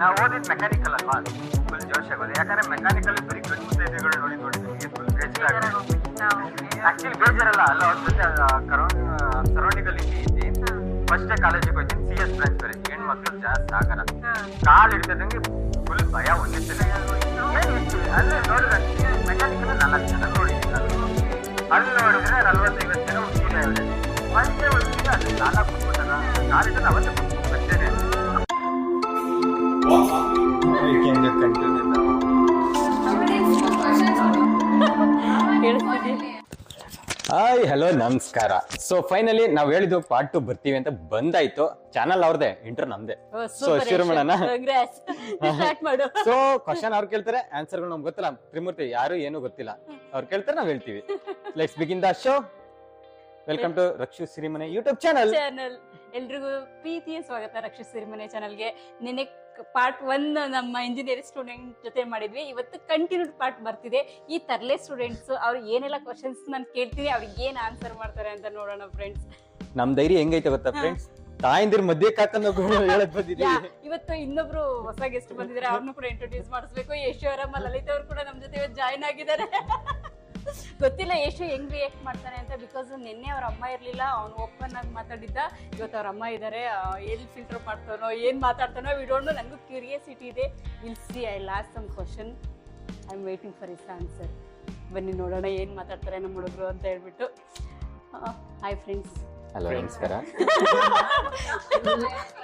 ನಾವು ಓದಿದ್ ಮೆಕ್ಯಾನಿಕಲ್ ಅಲ್ವಾ? ಫುಲ್ ಜೋಶ್ ಆಗೋದು. ಯಾಕಂದ್ರೆ ಮೆಕ್ಯಾನಿಕಲ್ ಬರೀ ಗಂಡು ಮುತ್ತೈದೆಗಳು ನೋಡಿ ನೋಡಿ ನಿಮಗೆ ಫುಲ್ ಬೇಜಾರ ಆಕ್ಚುಲಿ ಬೇಜಾರಲ್ಲ ಅಲ್ಲ ಅವ್ರ ಜೊತೆ ಸರೌಂಡಿಂಗ್ ಅಲ್ಲಿ ಇದ್ದಿ ಫಸ್ಟ್ ಕಾಲೇಜಿಗೆ ಹೋಗ್ತೀನಿ ಸಿ ಎಸ್ ಬ್ರಾಂಚ್ ಬೇರೆ. ಹೆಣ್ಮಕ್ಳು ಜಾಸ್ತಿ ಆಗಲ್ಲ ಕಾಲ್ ಹಿಡ್ತದಂಗೆ ಫುಲ್ ಭಯ ಒಂದೇ ಸಲ ಏನ್ ಅಲ್ಲೇ ನೋಡಿದ್ರೆ ಮೆಕ್ಯಾನಿಕಲ್ ನಾಲ್ಕು ಜನ ನೋಡಿದ್ದೀನಿ ನಾನು. ಅಲ್ಲಿ ನೋಡಿದ್ರೆ ನಲ್ವತ್ತೈವತ್ತು ಜನ ಹುಡುಗಿರ ಇದ್ದಾರೆ. ಒಂದೇ ಹುಡುಗಿನ ಅಲ್ಲಿ ಸಾಲ ಕೊಟ್ಬಿಟ್ಟಾರ ಕಾಲೇಜಲ್ಲಿ ಅವತ್ತು ಹಾಯ್ ಹಲೋ ನಮಸ್ಕಾರ. ಸೊ ಫೈನಲಿ ನಾವ್ ಹೇಳಿದ್ವು ಪಾರ್ಟ್ ಟು ಬರ್ತೀವಿ ಅಂತ ಬಂದಾಯ್ತು. ಚಾನಲ್ ಅವ್ರದೇ ಇಂಟರ್ ನಮ್ದೆ. ಸೊ ಶುರು ಮಾಡೋಣ ಸೊ ಕ್ವಶನ್ ಅವ್ರು ಕೇಳ್ತಾರೆ ಆನ್ಸರ್ಗಳು ನಮ್ಗೆ ಗೊತ್ತಿಲ್ಲ. ತ್ರಿಮೂರ್ತಿ ಯಾರು ಏನು ಗೊತ್ತಿಲ್ಲ. ಅವ್ರು ಕೇಳ್ತಾರೆ ನಾವ್ ಹೇಳ್ತೀವಿ. Let's begin the show welcome to Rakshu Sirimane YouTube channel channel ಎಲ್ರಿಗೂ ಪ್ರೀತಿಯ ಸ್ವಾಗತ ರಕ್ಷು ಸಿರಿಮನೆ ಚಾನಲ್ಗೆ ನಿನ್ನೆ ಪಾರ್ಟ್ ಒನ್ ನಮ್ಮ ಇಂಜಿನಿಯರಿಂಗ್ ಸ್ಟೂಡೆಂಟ್ ಜೊತೆ ಮಾಡಿದ್ವಿ. ಇವತ್ತು ಕಂಟಿನ್ಯೂಡ್ ಪಾರ್ಟ್ ಬರ್ತಿದೆ. ಈ ತರಲೆ ಸ್ಟೂಡೆಂಟ್ಸ್ ಅವ್ರು ಏನೆಲ್ಲ ಕ್ವಶನ್ಸ್ ನಾನು ಕೇಳ್ತೀನಿ ಅವ್ರಿಗೆ ಏನ್ ಆನ್ಸರ್ ಮಾಡ್ತಾರೆ ಅಂತ ನೋಡೋಣ ಫ್ರೆಂಡ್ಸ್ ನಮ್ ಧೈರ್ಯ ಹೆಂಗೈತೆ ಗೊತ್ತಾ ಫ್ರೆಂಡ್ಸ್ ತಾಯಿಂದಿರ್ ಮಧ್ಯೆ ಕಾತನ ಹೇಳಕ್ ಬಂದಿದ್ದೀವಿ ಇವತ್ತು ಇನ್ನೊಬ್ರು ಹೊಸ ಗೆಸ್ಟ್ ಬಂದಿದ್ದಾರೆ. ಅವ್ರನ್ನೂ ಕೂಡ ಇಂಟ್ರೊಡ್ಯೂಸ್ ಮಾಡಿಸ್ಬೇಕು. ಯಶೋರಮ್ಮ ಲಲಿತ ಅವ್ರು ಕೂಡ ನಮ್ ಜೊತೆ ಇವತ್ತು ಜಾಯ್ನ್ ಆಗಿದ್ದಾರೆ. ಗೊತ್ತಿಲ್ಲ ಯಶು ಹೆಂಗ್ ರಿಯಾಕ್ಟ್ ಮಾಡ್ತಾನೆ ಅಂತ ಬಿಕಾಸ್ ನಿನ್ನೆ ಅವ್ರ ಅಮ್ಮ ಇರ್ಲಿಲ್ಲ ಅವ್ನು ಓಪನ್ ಆಗಿ ಮಾತಾಡಿದ್ದ. ಇವತ್ತು ಅವ್ರ ಅಮ್ಮ ಇದ್ದಾರೆ ಎಲ್ಲಿ ಫಿಲ್ಟರ್ ಮಾಡ್ತಾನೋ ಏನ್ ಮಾತಾಡ್ತಾನೋ ವಿಡೋಂಡು ನನಗೂ ಕ್ಯೂರಿಯಾಸಿಟಿ ಇದೆ. Will see I last some question I am waiting for his answer ಬನ್ನಿ ನೋಡೋಣ ಏನ್ ಮಾತಾಡ್ತಾರೆ ನಮ್ಮ ಹುಡುಗರು ಅಂತ ಹೇಳ್ಬಿಟ್ಟು. ಹಾಯ್ ಫ್ರೆಂಡ್ಸ್ ಹಲೋ ನಮಸ್ಕಾರ.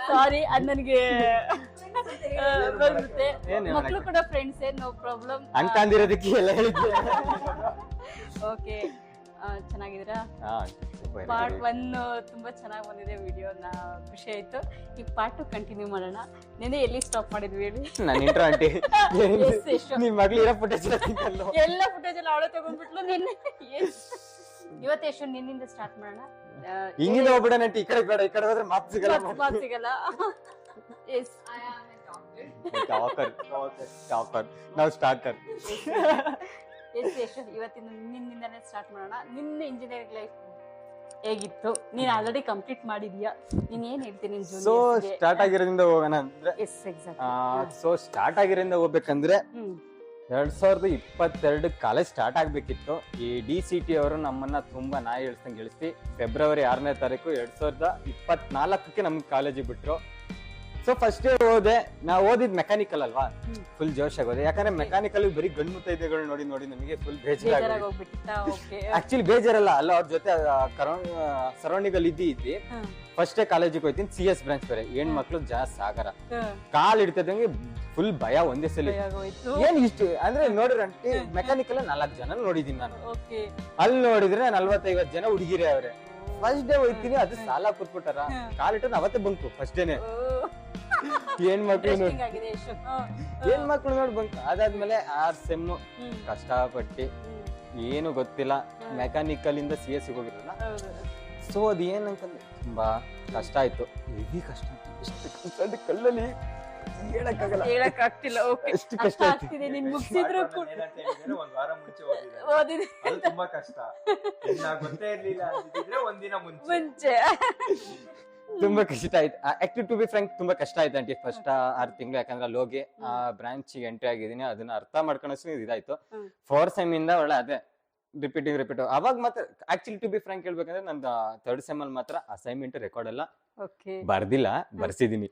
ಸಾರಿ ಅದು ನನಗೆ ಏನ್ ಮಕ್ಕಳು ಕೂಡ ಫ್ರೆಂಡ್ಸ್ ನೋ ಪ್ರಾಬ್ಲಮ್ ಅಂಟಿರೋದಕ್ಕೆ ಎಲ್ಲ ಹೇಳಿದ್ದೆ ಓಕೆ ಚೆನ್ನಾಗಿದ್ದೀರಾ? ಹಾ, super. ಪಾರ್ಟ್ ಒನ್ ತುಂಬಾ ಚೆನ್ನಾಗಿ ಬಂದಿದೆ ವಿಡಿಯೋ ನಾ ಖುಷಿ ಆಯ್ತು. ಈ ಪಾರ್ಟ್ ಕಂಟಿನ್ಯೂ ಮಾಡೋಣ. ನಿನ್ನೆ ಎಲ್ಲಿ ಸ್ಟಾಪ್ ಮಾಡಿದ್ವಿ ಹೇಳಿ? ನಾನು ಇಂಟ್ರೋ ಆಂಟಿ. ನಿಮ್ ಮಗ್ಳು ಇರೋ ಫುಟೇಜ್ ಎಲ್ಲ ಫುಟೇಜ್ ಎಲ್ಲ ಅವಳೆ ತಗೊಂಡ್ಬಿಟ್ಲು ನಿನ್ನೆ. ಎಸ್. ಇವತ್ತು ಎಷ್ಟು ನಿನ್ನಿಂದ ಸ್ಟಾರ್ಟ್ ಮಾಡೋಣ. ಆ, ಹಿಂಗಿಂದ ಹೋಗ್ಬಿಡ ನಂಟಿ ಈ ಕಡೆ ಬೇಡ ಈ ಕಡೆ ಹೋದ್ರೆ ಮಾತು ಸಿಗಲ್ಲ. ಮಾತ್ ಸಿಗಲ್ಲ. ಎಸ್ ಟಾಕರ್ ಟಾಕರ್ ನಾವು ಸ್ಟಾರ್ಟರ್ ಎಷ್ಟು ಎಷ್ಟು ಇವತ್ತಿನ ನಿನ್ನಿಂದನೇ ಸ್ಟಾರ್ಟ್ ಮಾಡೋಣ. ನಿನ್ನ ಇಂಜಿನಿಯರಿಂಗ್ ಲೈಫ್ ಹೇಗಿತ್ತು? ನೀನ್ ಆಲ್ರೆಡಿ ಕಂಪ್ಲೀಟ್ ಮಾಡಿದ್ಯಾ? ನೀನ್ ಏನ್ ಹೇಳ್ತೀನಿ ಸೊ ಸ್ಟಾರ್ಟ್ ಆಗಿರೋದ್ರಿಂದ ಹೋಗೋಣ ಅಂದ್ರೆ ಎಸ್ ಎಕ್ಸಾಕ್ಟ್ ಸೊ ಸ್ಟಾರ್ಟ್ ಆಗಿರೋದ್ರಿಂದ ಹೋಗ್ಬೇಕಂದ್ರೆ ಎರಡ್ ಸಾವಿರದ ಇಪ್ಪತ್ತೆರಡು ಕಾಲೇಜ್ ಸ್ಟಾರ್ಟ್ ಆಗ್ಬೇಕಿತ್ತು. ಈ ಡಿ ಸಿ ಟಿ ಅವರು ನಮ್ಮನ್ನ ತುಂಬಾ ನಾಯಿ ಇಳಿಸ್ದಂಗೆ ಇಳಿಸಿ ಫೆಬ್ರವರಿ ಆರನೇ ತಾರೀಕು ಎರಡ್ ಸಾವಿರದ ಇಪ್ಪತ್ನಾಲ್ಕಕ್ಕೆ ನಮ್ಗೆ ಕಾಲೇಜಿಗೆ ಬಿಟ್ರು. ಸೊ ಫಸ್ಟ್ ಹೋದೆ ನಾ ಓದಿದ್ ಮೆಕ್ಯಾನಿಕಲ್ ಅಲ್ವಾ? ಫುಲ್ ಜೋಶ್ ಆಗೋದೆ ಯಾಕಂದ್ರೆ ಮೆಕ್ಯಾನಿಕಲ್ ಬರೀ ಗಂಡು ಮುತ್ತೈದೆಗಳು ನೋಡಿ ನೋಡಿ ನಮಗೆ ಫುಲ್ ಬೇಜಾರಾಗಿ ಆಕ್ಚುಲಿ ಬೇಜಾರಲ್ಲ ಅಲ್ಲ ಅವ್ರ ಜೊತೆ ಸರೌಂಡಿಂಗ್ ಅಲ್ಲಿ ಇದ್ದಿ ಇದ್ದಿ. ಫಸ್ಟೇ ಕಾಲೇಜಿಗೆ ಹೋಯ್ತೀನಿ ಸಿ ಎಸ್ ಬ್ರಾಂಚ್ ಬೇರೆ. ಹೆಣ್ ಮಕ್ಳು ಜಾಸ್ತಿ ಸಾಗರ. ಕಾಲ್ ಹಿಡ್ತದಂಗೆ ಫುಲ್ ಭಯ ಒಂದೇ ಸಲ. ಏನ್ ಇಷ್ಟು ಅಂದ್ರೆ ನೋಡಿರಂಟಿ ಮೆಕ್ಯಾನಿಕಲ್ ನಾಲ್ಕು ಜನ ನೋಡಿದೀನಿ ನಾನು. ಅಲ್ಲಿ ನೋಡಿದ್ರೆ ನಲ್ವತ್ತೈವತ್ ಜನ ಹುಡುಗಿರೇ ಅವ್ರೆ. ಫಸ್ಟ್ ಡೇ ಹೋಯ್ತೀನಿ ಅದು ಸಾಲ ಕೂತ್ಬಿಟ್ಟಾರ ಕಾಲ್ ಕಾಲಿಟ್ಟು ಅವತ್ತೇ ಬಂತು ಫಸ್ಟ್ ಡೇನೆ ಏನ್ ಮಕ್ಳು ನೋಡಿ? ಏನ್ ಮಕ್ಳು ನೋಡಿ ಬಂತು ಅದಾದ್ಮೇಲೆ ಆರ್ ಸೆಮ್ ಕಷ್ಟಪಟ್ಟಿ. ಏನು ಗೊತ್ತಿಲ್ಲ. ಮೆಕ್ಯಾನಿಕಲ್ ಇಂದ ಸಿ ಎಸ್ ಹೋಗಿರಲ್ಲ ಸೊ ಅದ್ ಏನಂತಂದ್ರೆ ತುಂಬಾ ಕಷ್ಟ ಆಯ್ತು. ಹೆವಿ ಕಷ್ಟ ಆಯ್ತು. ಎಷ್ಟು ಕಷ್ಟ ಅಂದ್ರೆ ಕಲ್ಲಲ್ಲಿ ಹೇಳಕ್ಕಾಗಲ್ಲ. ಓಕೆ. ಎಷ್ಟು ಕಷ್ಟ ಆಗ್ತಿದೆ ನೀನ್ ಮುಗಿಸಿದ್ರು ಕೂಡ. ಒಂದ್ ವಾರ ಮುಂಚೆ ಓದಿದೆ ಓದಿದೆ. ಅದು ತುಂಬಾ ಕಷ್ಟ. ಇನ್ನ ಗೊತ್ತೇ ಇರ್ಲಿಲ್ಲ ಅಂತಿದ್ರೆ ಒಂದಿನ ಮುಂಚೆ. ಮುಂಚೆ. ತುಂಬಾ ಕಷ್ಟ ಆಯ್ತು ಆಕ್ಟಿವ್ ಟು ಬಿ ಫ್ರಾಂಕ್ ತುಂಬಾ ಕಷ್ಟ ಆಯ್ತು ಆಂಟಿ ಫಸ್ಟ್ ಆರು ತಿಂಗಳು. ಯಾಕಂದ್ರೆ ಅಲ್ಲಿ ಹೋಗಿ ಆ ಬ್ರಾಂಚ್ ಎಂಟ್ರಿ ಆಗಿದ್ದೀನಿ. ಅದನ್ನ ಅರ್ಥ ಮಾಡ್ಕೊಂಡು ಇದಾಯ್ತು ಫೋರ್ ಸೆಮ್ ಇಂದ ಒಳ್ಳೆ ಅದೇ ರಿಪೀಟಿಂಗ್ ರಿಪೀಟ್ ಅವಾಗ ಮಾತ್ರ ಆಕ್ಚುಲಿ ಟು ಬಿ ಫ್ರಾಂಕ್ ಹೇಳ್ಬೇಕಂದ್ರೆ ನಂದು ಥರ್ಡ್ ಸೆಮ್ ಅಲ್ಲಿ ಮಾತ್ರ ಅಸೈನ್ಮೆಂಟ್ ರೆಕಾರ್ಡ್ ಎಲ್ಲ ಓಕೆ. ಬರ್ದಿಲ್ಲ ಬರ್ಸಿದೀನಿ.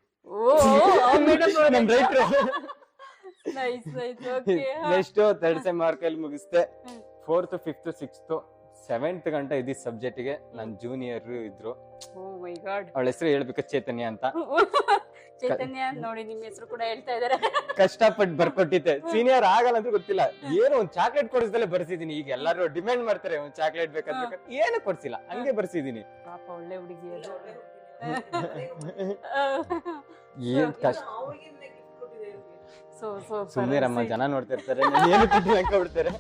ನೆಕ್ಸ್ಟ್ ಥರ್ಡ್ ಸೆಮ್ ಮಾರ್ಕ್ ಅಲ್ಲಿ ಮುಗಿಸ್ದೆ. ಹ್ಮ್. ಫೋರ್ತ್ ಫಿಫ್ತ್ ಸಿಕ್ಸ್ತ್ ಸೆವೆಂತ್ ಗಂಟ ಇದ್ದಿದ್ ಸಬ್ಜೆಕ್ಟ್ಗೆ ನನ್ ಜೂನಿಯರ್ ಇದ್ರು. ಗಾಡ್ ಅವಳ ಹೆಸರು ಹೇಳ್ಬೇಕು ಚೈತನ್ಯ ಅಂತ. ಚೈತನ್ಯ ನೋಡಿ ನಿಮ್ ಹೆಸರು ಕೂಡ ಹೇಳ್ತಾ ಇದಾರೆ. ಕಷ್ಟಪಟ್ಟು ಬರ್ಕೊಟ್ಟಿದ್ದೆ. ಸೀನಿಯರ್ ಆಗಲ್ಲ ಅಂತ ಗೊತ್ತಿಲ್ಲ. ಏನೋ ಒಂದ್ ಚಾಕ್ಲೇಟ್ ಕೊಡಿಸ್ದಲ್ಲೇ ಬರ್ಸಿದೀನಿ. ಈಗ ಎಲ್ಲರೂ ಡಿಮ್ಯಾಂಡ್ ಮಾಡ್ತಾರೆ ಒಂದ್ ಚಾಕ್ಲೇಟ್ ಬೇಕಂತ ಏನು ಕೊಡ್ಸಿಲ್ಲ. ಹಂಗೆ ಬರ್ಸಿದೀನಿ. ಪಾಪ ಒಳ್ಳೆ ಹುಡುಗಿ ಏನ್ ಕಷ್ಟ. ಸೊ ಸೊ ಸುಮ್ಮನೆ ಜನ ನೋಡ್ತಿರ್ತಾರೆ. ಏನು ಕೊಟ್ಟಿಲ್ಲ ಅನ್ಕೊಬಿಡ್ತಾರೆ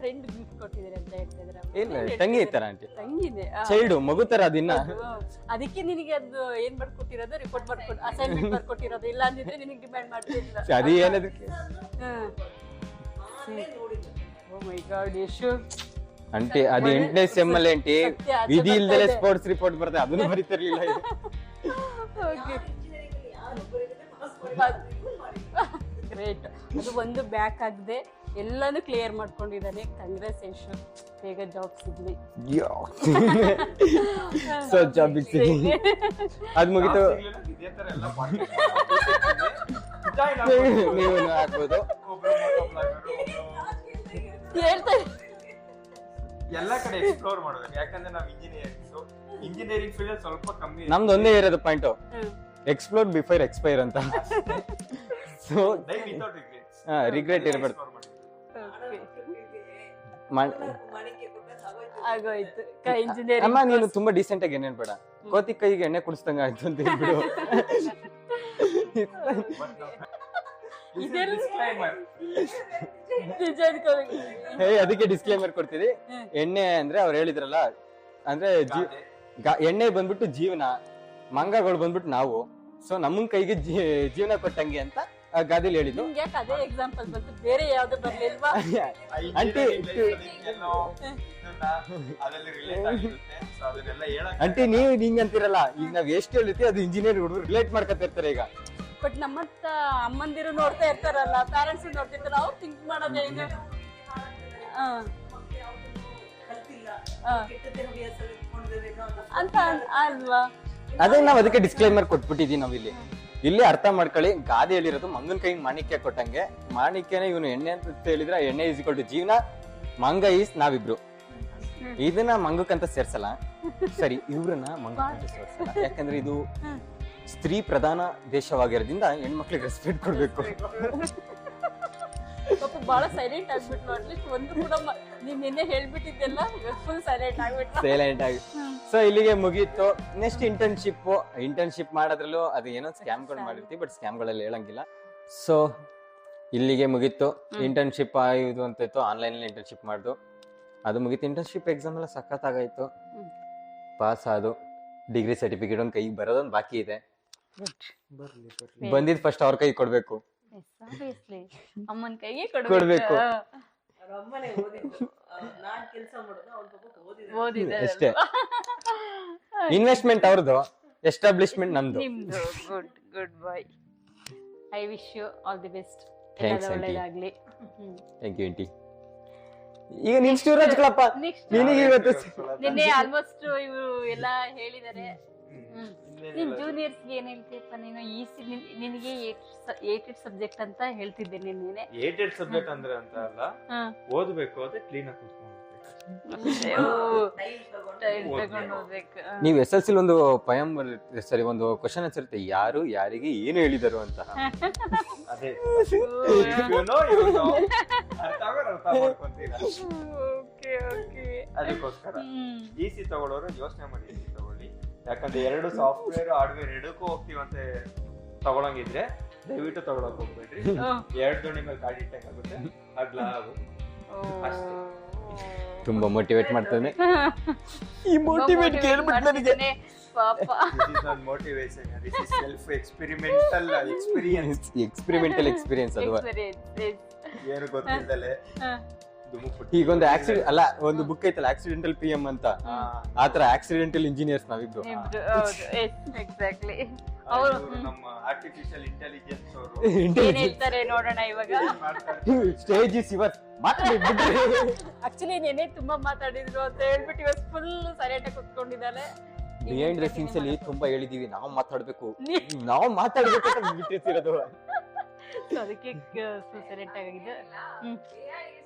ಫ್ರೆಂಡ್ ಗಿಫ್ಟ್ ಕೊಟ್ಟಿದ್ದಾರೆ. ಅಂತ ಹೇಳ್ತಾ ಇದಾರೆ ಇಲ್ಲ ತಂಗಿ ಇತ್ತಾರ ಆಂಟಿ. ತಂಗಿದೆ ಆ, ಚೈಲ್ಡ್ ಮಗು ತರ ಅದಿನ್ನ ಹೌದು. ಅದಕ್ಕೆ ನಿನಗೆ ಅದು ಏನ್ ಬರ್ಕೊಟ್ಟಿರೋದು ರಿಪೋರ್ಟ್ ಬರ್ಕೊಟ್ಟು ಅಸೈನ್ಮೆಂಟ್ ಬರ್ಕೊಟ್ಟಿರೋದು ಇಲ್ಲ ಅಂದಿದ್ರೆ ನಿನಗೆ ಡಿಮ್ಯಾಂಡ್ ಮಾಡ್ತಿರ್ಲಿಲ್ಲ ಅದು ಏನದಕ್ಕೆ ಓ ಮೈ ಗಾಡ್ ಯಶು. ಅಂಟಿ ಅದು ಎಂಟನೇ ಸೆಮ್ ಅಲ್ಲಿ ಅಂಟಿ ಸತ್ಯ, ಅದು ವಿಧಿ ಇಲ್ದಲೆ. ಸ್ಪೋರ್ಟ್ಸ್ ರಿಪೋರ್ಟ್ ಬರ್ತದೆ ಅದನ್ನು ಬರೀತಿರ್ಲಿಲ್ಲ ಇದು. ಓಕೆ ಗ್ರೇಟ್ ಅದು ಒಂದು ಬ್ಯಾಕ್ ಆಗದೆ. ಎಲ್ಲಾನು ಕ್ಲಿಯರ್ ಮಾಡ್ಕೊಂಡಿದ್ದಾನೆ. ಕಂಗ್ರೆಸೇಷನ್ ಬೇಗ ಜಾಬ್ ಸಿಗ್ಲಿ. ಸರ್ ಜಾಬ್ ಸಿಗ್ಲಿ. ಅದ್ ಮುಗಿತು. ಇದೇ ತರ ಎಲ್ಲ ಜಾಯ್ನ್ ಆಗ್ಬೋದು. ನೀವು ಹಾಕ್ಬೋದು ಹೇಳ್ತಾರೆ ಎಲ್ಲ ಕಡೆ ಎಕ್ಸ್ಪ್ಲೋರ್ ಮಾಡ್ಬೇಕು ಯಾಕಂದ್ರೆ ನಾವು ಇಂಜಿನಿಯರಿಂಗ್ ಇಂಜಿನಿಯರಿಂಗ್ ಫೀಲ್ಡ್ ಸ್ವಲ್ಪ ಕಮ್ಮಿ ನಮ್ದು ಒಂದೇ ಇರೋದು ಪಾಯಿಂಟ್ ಎಕ್ಸ್ಪ್ಲೋರ್ ಬಿಫೋರ್ ಎಕ್ಸ್ಪೈರ್ ಅಂತ. ಸೊ ಲೈಫ್ ವಿಥೌಟ್ ರಿಗ್ರೆಟ್ ಇರ್ಬಾರ್ದು. ಆಗೋಯ್ತು. ಕೈ ಇಂಜಿನಿಯರಿಂಗ್ ಅಮ್ಮ ನೀನು ತುಂಬಾ ಡೀಸೆಂಟ್ ಆಗಿ ಏನೇನ್ ಬೇಡ. ಕೋತಿ ಕೈಗೆ ಎಣ್ಣೆ ಕುಡಿಸ್ದಂಗ ಆಯ್ತು ಅಂತ ಹೇಳ್ಬಿಡು. ಹೇ ಅದಕ್ಕೆ ಡಿಸ್ಕ್ಲೇಮರ್ ಕೊಡ್ತೀರಿ ಎಣ್ಣೆ ಅಂದ್ರೆ ಅವ್ರು ಹೇಳಿದ್ರಲ್ಲ ಅಂದ್ರೆ ಎಣ್ಣೆ ಬಂದ್ಬಿಟ್ಟು ಜೀವನ ಮಂಗಗಳು ಬಂದ್ಬಿಟ್ಟು ನಾವು. ಸೊ ನಮ್ಮ ಕೈಗೆ ಜೀವನ ಕೊಟ್ಟಂಗೆ ಅಂತ ಗಾದೆಲಿ ಹೇಳಿದ್ದು. ಯಾಕೆ ಅದೇ ಎಕ್ಸಾಂಪಲ್ ಬಂತು? ಬೇರೆ ಯಾವ್ದು ಬರ್ಲಿಲ್ವಾ? ಅಂಟಿ ಅದರಲ್ಲಿ ರಿಲೇಟ್ ಆಗಿರುತ್ತೆ. ಸೊ ಅದನ್ನೆಲ್ಲ ಹೇಳಕ್ ಅಂಟಿ ನೀವು ಹಿಂಗ್ ಅಂತಿರಲ್ಲ ಈಗ ನಾವ್ ಎಷ್ಟು ಹೇಳಿರ್ತೀವಿ ಅದು ಇಂಜಿನಿಯರ್ ಹುಡುಗರು ರಿಲೇಟ್ ಮಾಡ್ಕೊತಿರ್ತಾರೆ ಈಗ. ಬಟ್ ನಮ್ಮತ್ತ ಅಮ್ಮಂದಿರು ನೋಡ್ತಾ ಇರ್ತಾರಲ್ಲ ಪ್ಯಾರೆಂಟ್ಸ್ ನೋಡ್ತಿರ್ತಾರ ಅವ್ರು ಥಿಂಕ್ ಮಾಡೋದು ಹೆಂಗ? ಹಾ. ಹಾ. ಅಂತ ಅಲ್ವಾ? ಅದೇ ನಾವ್ ಅದಕ್ಕೆ ಡಿಸ್ಕ್ಲೈಮರ್ ಕೊಟ್ಬಿಟ್ಟಿದೀವಿ ನಾವ್ ಇಲ್ಲಿ ಅರ್ಥ ಮಾಡ್ಕೊಳ್ಳಿ. ಗಾದೆ ಹೇಳಿರೋದು ಮಂಗನ್ ಕೈಗೆ ಮಾಣಿಕ್ಯ ಕೊಟ್ಟಂಗೆ. ಮಾಣಿಕ್ಯನೇ ಇವನು ಎಣ್ಣೆ ಅಂತ ಹೇಳಿದ್ರೆ ಎಣ್ಣೆ ಈಸ್ ಟು ಜೀವನ ಮಂಗ ಈಸ್ ನಾವಿಬ್ರು. ಇದನ್ನ ಮಂಗಕ್ಕಂತ ಸೇರ್ಸಲ್ಲ. ಸರಿ ಇವ್ರನ್ನ ಮಂಗಕ್ಕಂತ ಸೇರ್ಸಲ್ಲ. ಯಾಕಂದ್ರೆ ಇದು ಸ್ತ್ರೀ ಪ್ರಧಾನ ದೇಶವಾಗಿರೋದ್ರಿಂದ ಹೆಣ್ಮಕ್ಳಿಗೆ ರೆಸ್ಪೆಕ್ಟ್ ಕೊಡ್ಬೇಕು. ಪಾಪ ಬಹಳ ಸೈಲೆಂಟ್ ಆಗ್ಬಿಟ್ಟು ಒಂದು ಕೂಡ ನಿನ್ನೆ ಹೇಳ್ಬಿಟ್ಟಿದ್ದೆಲ್ಲ ಫುಲ್ ಸೈಲೆಂಟ್ ಆಗ್ಬಿಟ್ಟು ಸೈಲೆಂಟ್ ಆಗಿ. ಸೊ ಇಲ್ಲಿಗೆ ಮುಗೀತು. ನೆಕ್ಸ್ಟ್ ಇಂಟರ್ನ್ಶಿಪ್ ಇಂಟರ್ನ್ಶಿಪ್ ಮಾಡೋದ್ರಲ್ಲೂ ಅದು ಏನೋ ಸ್ಕ್ಯಾಮ್ಗಳು ಮಾಡಿರ್ತೀವಿ ಬಟ್ ಸ್ಕ್ಯಾಮ್ಗಳಲ್ಲಿ ಹೇಳಂಗಿಲ್ಲ. ಸೊ ಇಲ್ಲಿಗೆ ಮುಗೀತು. ಇಂಟರ್ನ್ಶಿಪ್ ಆಯ್ತು ಅಂತ ಇತ್ತು. ಆನ್ಲೈನ್ ಇಂಟರ್ನ್ಶಿಪ್ ಮಾಡ್ದು. ಅದು ಮುಗೀತು. ಇಂಟರ್ನ್ಶಿಪ್ ಎಕ್ಸಾಮ್ ಎಲ್ಲ ಸಖತ್ ಆಗಾಯ್ತು. ಪಾಸ್ ಆದು. ಡಿಗ್ರಿ ಸರ್ಟಿಫಿಕೇಟ್ ಒಂದು ಕೈಗೆ ಬರೋದೊಂದು ಬಾಕಿ ಇದೆ. ಬಂದಿದ್ದು ಫಸ್ಟ್ ಅವ್ರ ಕೈ ಕೊಡ್ಬೇಕು. ಆಬ್ವಿಯಸ್ಲಿ ಅಮ್ಮನ ಕೈಗೆ ಕೊಡ್ಬೇಕು. ಕೊಡ್ಬೇಕು. ಅಮ್ಮನೇ ನಾನ್ ಕೆಲಸ ಮಾಡೋದು ಅವ್ನ ಪಾಪ ಓದಿದ್ರು ಓದಿದ್ದಾರೆ ಅಷ್ಟೇ ಇನ್ವೆಸ್ಟ್ಮೆಂಟ್ ಅವ್ರದ್ದು ಎಸ್ಟಾಬ್ಲಿಷ್ಮೆಂಟ್ ನಮ್ದು. ನಿಮ್ದು. Good good bye I wish you all the best thanks. ಒಳ್ಳೇದಾಗ್ಲಿ. ಥ್ಯಾಂಕ್ ಯು ಆಂಟಿ ಈಗ ನಿನ್ ಹಚ್ಕೊಳಪ್ಪ ನೆಕ್ಸ್ಟ್ ನಿನಗೆ ಇವತ್ತು ನಿನ್ನೆ ಆಲ್ಮೋಸ್ಟ್ ಇವರು ಎಲ್ಲ ಹೇಳಿದ್ದಾರೆ. ಹ್ಮ್. ನಿನ್ ಜೂನಿಯರ್ಸ್ ಏನ್ ಹೇಳ್ತೀಯಪ್ಪ ನೀನು? ಈ ನಿನಗೆ ಏಟೆಡ್ ಸಬ್ಜೆಕ್ಟ್ ಅಂತ ಹೇಳ್ತಿದ್ದೆ ನಿನ್ನೆ ಏಟೆಡ್ ಸಬ್ಜೆಕ್ಟ್ ಅಂದ್ರೆ ಅಂತ ಅಲ್ಲ. ಓದ್ಬೇಕು ಅದೇ ಕ್ಲೀನ್ ಆಗಿ ನೀವ್ ಎಸ್ ಎಲ್ ಸಿ ಒಂದು ಪಯಂ ಸರಿ ಒಂದು ಕ್ವಶನ್ ಇರುತ್ತೆ ಯಾರು ಯಾರಿಗೆ ಏನು ಹೇಳಿದರು ಅಂತ. ಅದೇ. ಅದಕ್ಕೋಸ್ಕರ. ಸಿ ತಗೊಳ್ಳೋರು ಯೋಚನೆ ಮಾಡಿ ಸಿ ತಗೊಳ್ಳಿ. ಯಾಕಂದ್ರೆ ಎರಡು ಸಾಫ್ಟ್ವೇರ್ ಹಾರ್ಡ್ವೇರ್ ಎರಡಕ್ಕೂ ಹೋಗ್ತೀವಂತೆ ತಗೊಳಂಗಿದ್ರೆ ದಯವಿಟ್ಟು ತಗೊಳಕ್ ಹೋಗ್ಬೇಡ್ರಿ. ಎರಡು ದೋಣಿ ಮೇಲೆ ಕಾಡಿಟ್ಟಂಗೆ ಆಗುತ್ತೆ. ಅಗ್ಲ ಅಷ್ಟೇ. ತುಂಬಾ ಮೋಟಿವೇಟ್ ಮಾಡ್ತಾನೆ. ಈ ಮೋಟಿವೇಟ್ಗೆ ಕೇಳ್ಬಿಟ್ಟು ನನಗೆ. ಪಾಪ. This is not motivation this is self experimental experience experimental experience ಅದು Experience, ಏನು ಗೊತ್ತಿದ್ದಲೆ. ದುಮುಕ್ಬಿಟ್ಟು ಈಗ ಒಂದು ಆಕ್ಸಿಡೆಂಟ್ ಅಲ್ಲ ಒಂದು ಬುಕ್ ಐತಲ್ಲ ಆಕ್ಸಿಡೆಂಟಲ್ ಪಿ ಎಂ ಅಂತ. ಆತರ ಆಕ್ಸಿಡೆಂಟಲ್ ಇಂಜಿನಿಯರ್ಸ್ ನಾವಿದ್ದು. ಎಕ್ಸಾಕ್ಟ್ಲಿ ಅವ್ರು ನಮ್ಮ ಆರ್ಟಿಫಿಷಿಯಲ್ ಇಂಟೆಲಿಜೆನ್ಸ್ ಅವರು. ಏನ್ ಹೇಳ್ತಾರೆ ನೋಡೋಣ ಇವಾಗ? ಸ್ಟೇಜ್ ಇಸ್ ಯುವರ್ ಮಾತಾಡ್ಬಿಟ್ರಿ ಆಕ್ಚುಲಿ ನೆನೆ ತುಂಬಾ ಮಾತಾಡಿದ್ರು ಅಂತ ಹೇಳ್ಬಿಟ್ಟು ಇವಾಗ ಫುಲ್ ಸೈಲೆಂಟ್ ಆಗಿ ಕುತ್ಕೊಂಡಿದ್ದಾಳೆ ಬಿಹೈಂಡ್ ದ ಸೀನ್ಸ್ ಅಲ್ಲಿ ತುಂಬಾ ಹೇಳಿದೀವಿ ನಾವು ಮಾತಾಡ್ಬೇಕು. ನಾವು ಮಾತಾಡ್ಬೇಕು ಅಂತ ಬಿಟ್ಟಿರ್ತಿರೋದು. ಅದಕ್ಕೆ ಸೈಲೆಂಟ್ ಆಗಿದ್ದು.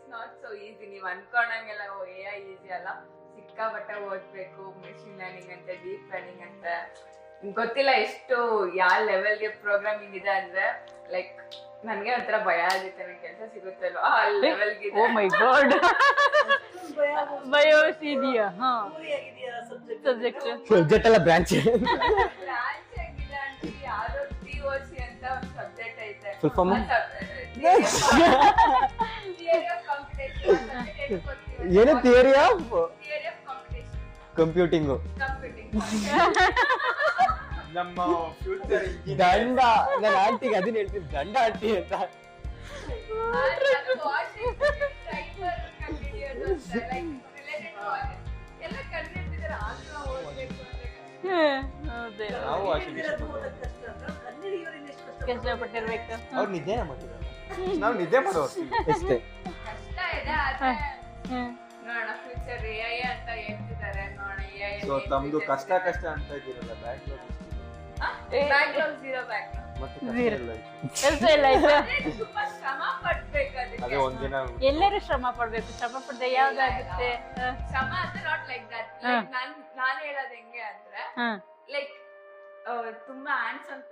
ಹ್ಮ್. So easy not so easy. ನೀವ್ ಅನ್ಕೊಂಡಂಗೆಲ್ಲ ಓ ಎ ಐ ಈಸಿ ಅಲ್ಲ. ಸಿಕ್ಕಾಪಟ್ಟೆ ಓದ್ಬೇಕು ಮೆಷಿನ್ ಲರ್ನಿಂಗ್ ಅಂತ ಡೀಪ್ ಲರ್ನಿಂಗ್ ಅಂತೆ. ನಿಮ್ಗ್ ಗೊತ್ತಿಲ್ಲ ಎಷ್ಟು ಯಾವ ಲೆವೆಲ್ಗೆ ಪ್ರೋಗ್ರಾಮಿಂಗ್ ಇದೆ ಅಂದ್ರೆ ಲೈಕ್ ನನ್ಗೆ ಒಂಥರ ಭಯ ಆಗುತ್ತೆ ನನ್ ಕೆಲಸ ಸಿಗುತ್ತಲ್ವ ಆ ಲೆವೆಲ್ಗೆ ಓ ಮೈ ಗಾಡ್ god ಇದೆಯಾ? ಹಾ. ಸಬ್ಜೆಕ್ಟ್ ಸಬ್ಜೆಕ್ಟ್ ಸಬ್ಜೆಕ್ಟ್ ಎಲ್ಲ ಬ್ರಾಂಚ್ ಬ್ರಾಂಚ್ ಆಗಿದೆ ಅಂತ ಯಾರೋ ಸಿ ಅಂತ ಒಂದು ಸಬ್ಜೆಕ್ಟ್ ಐತೆ. Full form? ಏನು ಥಿಯರಿ ಆಫ್ ಕಂಪ್ಯೂಟಿಂಗ್ ನಮ್ಮ ಫ್ಯೂಚರ್ ದಂಡ ನನ್ನ ಆಂಟಿಗೆ ಅದನ್ನ ಹೇಳ್ತೀನಿ ದಂಡ ಆಂಟಿ ಅಂತ. ಕಷ್ಟಪಟ್ಟಿರ್ಬೇಕು ಅವ್ರು ನಿದ್ದೆ ಮಾಡಿದ್ರು ನಾವು ನಿದ್ದೆ ಮಾಡೋ ಅಷ್ಟೇ. ಅಂತ ಸೊ ತಮ್ದು ಕಷ್ಟ ಕಷ್ಟ ಅಂತ ಇದ್ದೀರಲ್ಲ ಬ್ಯಾಂಗ್ಳೂರ್ ಎಲ್ಲರೂ ಶ್ರಮ ಪಡ್ಬೇಕು ಶ್ರಮ ಪಡ್ದೆ ಯಾವ್ದಾಗುತ್ತೆ? ಶ್ರಮ ಅಂದ್ರೆ ನಾಟ್ ಲೈಕ್ ದಟ್. ನಾನ್ ನಾನ್ ಹೇಳೋದ್ ಹೆಂಗೆ ಅಂದ್ರೆ ಲೈಕ್ ತುಂಬಾ answer on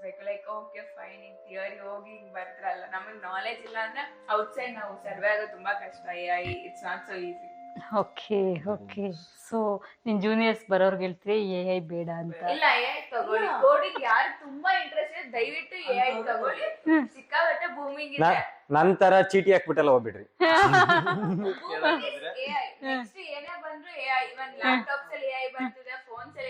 practice like okay fine ಈ ಥಿಯರಿ ಹೋಗಿ ಹಿಂಗ್ ಬರ್ತಾರಲ್ಲ ನಮಗೆ ನಾಲೆಜ್ ಇಲ್ಲ ಅಂದ್ರೆ ಔಟ್ಸೈಡ್ ನಾವು ಸರ್ವೆ ಆಗೋದು ತುಂಬಾ ಕಷ್ಟ. I it's not so easy okay okay so ನಿನ್ ಜೂನಿಯರ್ಸ್ ಬರೋರ್ಗೆ ಹೇಳ್ತೀರಿ ಎ ಐ ಬೇಡ ಅಂತ? ಇಲ್ಲ ಎ ಐ ತಗೊಳ್ಳಿ. ಕೋಡಿಂಗ್ ಯಾರು ತುಂಬಾ ಇಂಟ್ರೆಸ್ಟ್ ಇದೆ ದಯವಿಟ್ಟು ಎ ಐ ತಗೊಳ್ಳಿ. ಸಿಕ್ಕಾಬಟ್ಟೆ ಬೂಮಿಂಗ್ ಇದೆ. ನನ್ ತರ ಚೀಟಿ ಹಾಕ್ಬಿಟ್ಟಲ್ಲ ಹೋಗ್ಬಿಡ್ರಿ ಏನೇ ಬಂದ್ರು ಎ ಐ ಇವನ್ ಲ್ಯಾಪ್ಟಾಪ್ಸ್ ಅಲ್ಲಿ ಎ ಐ ಅಲ್ಲಿ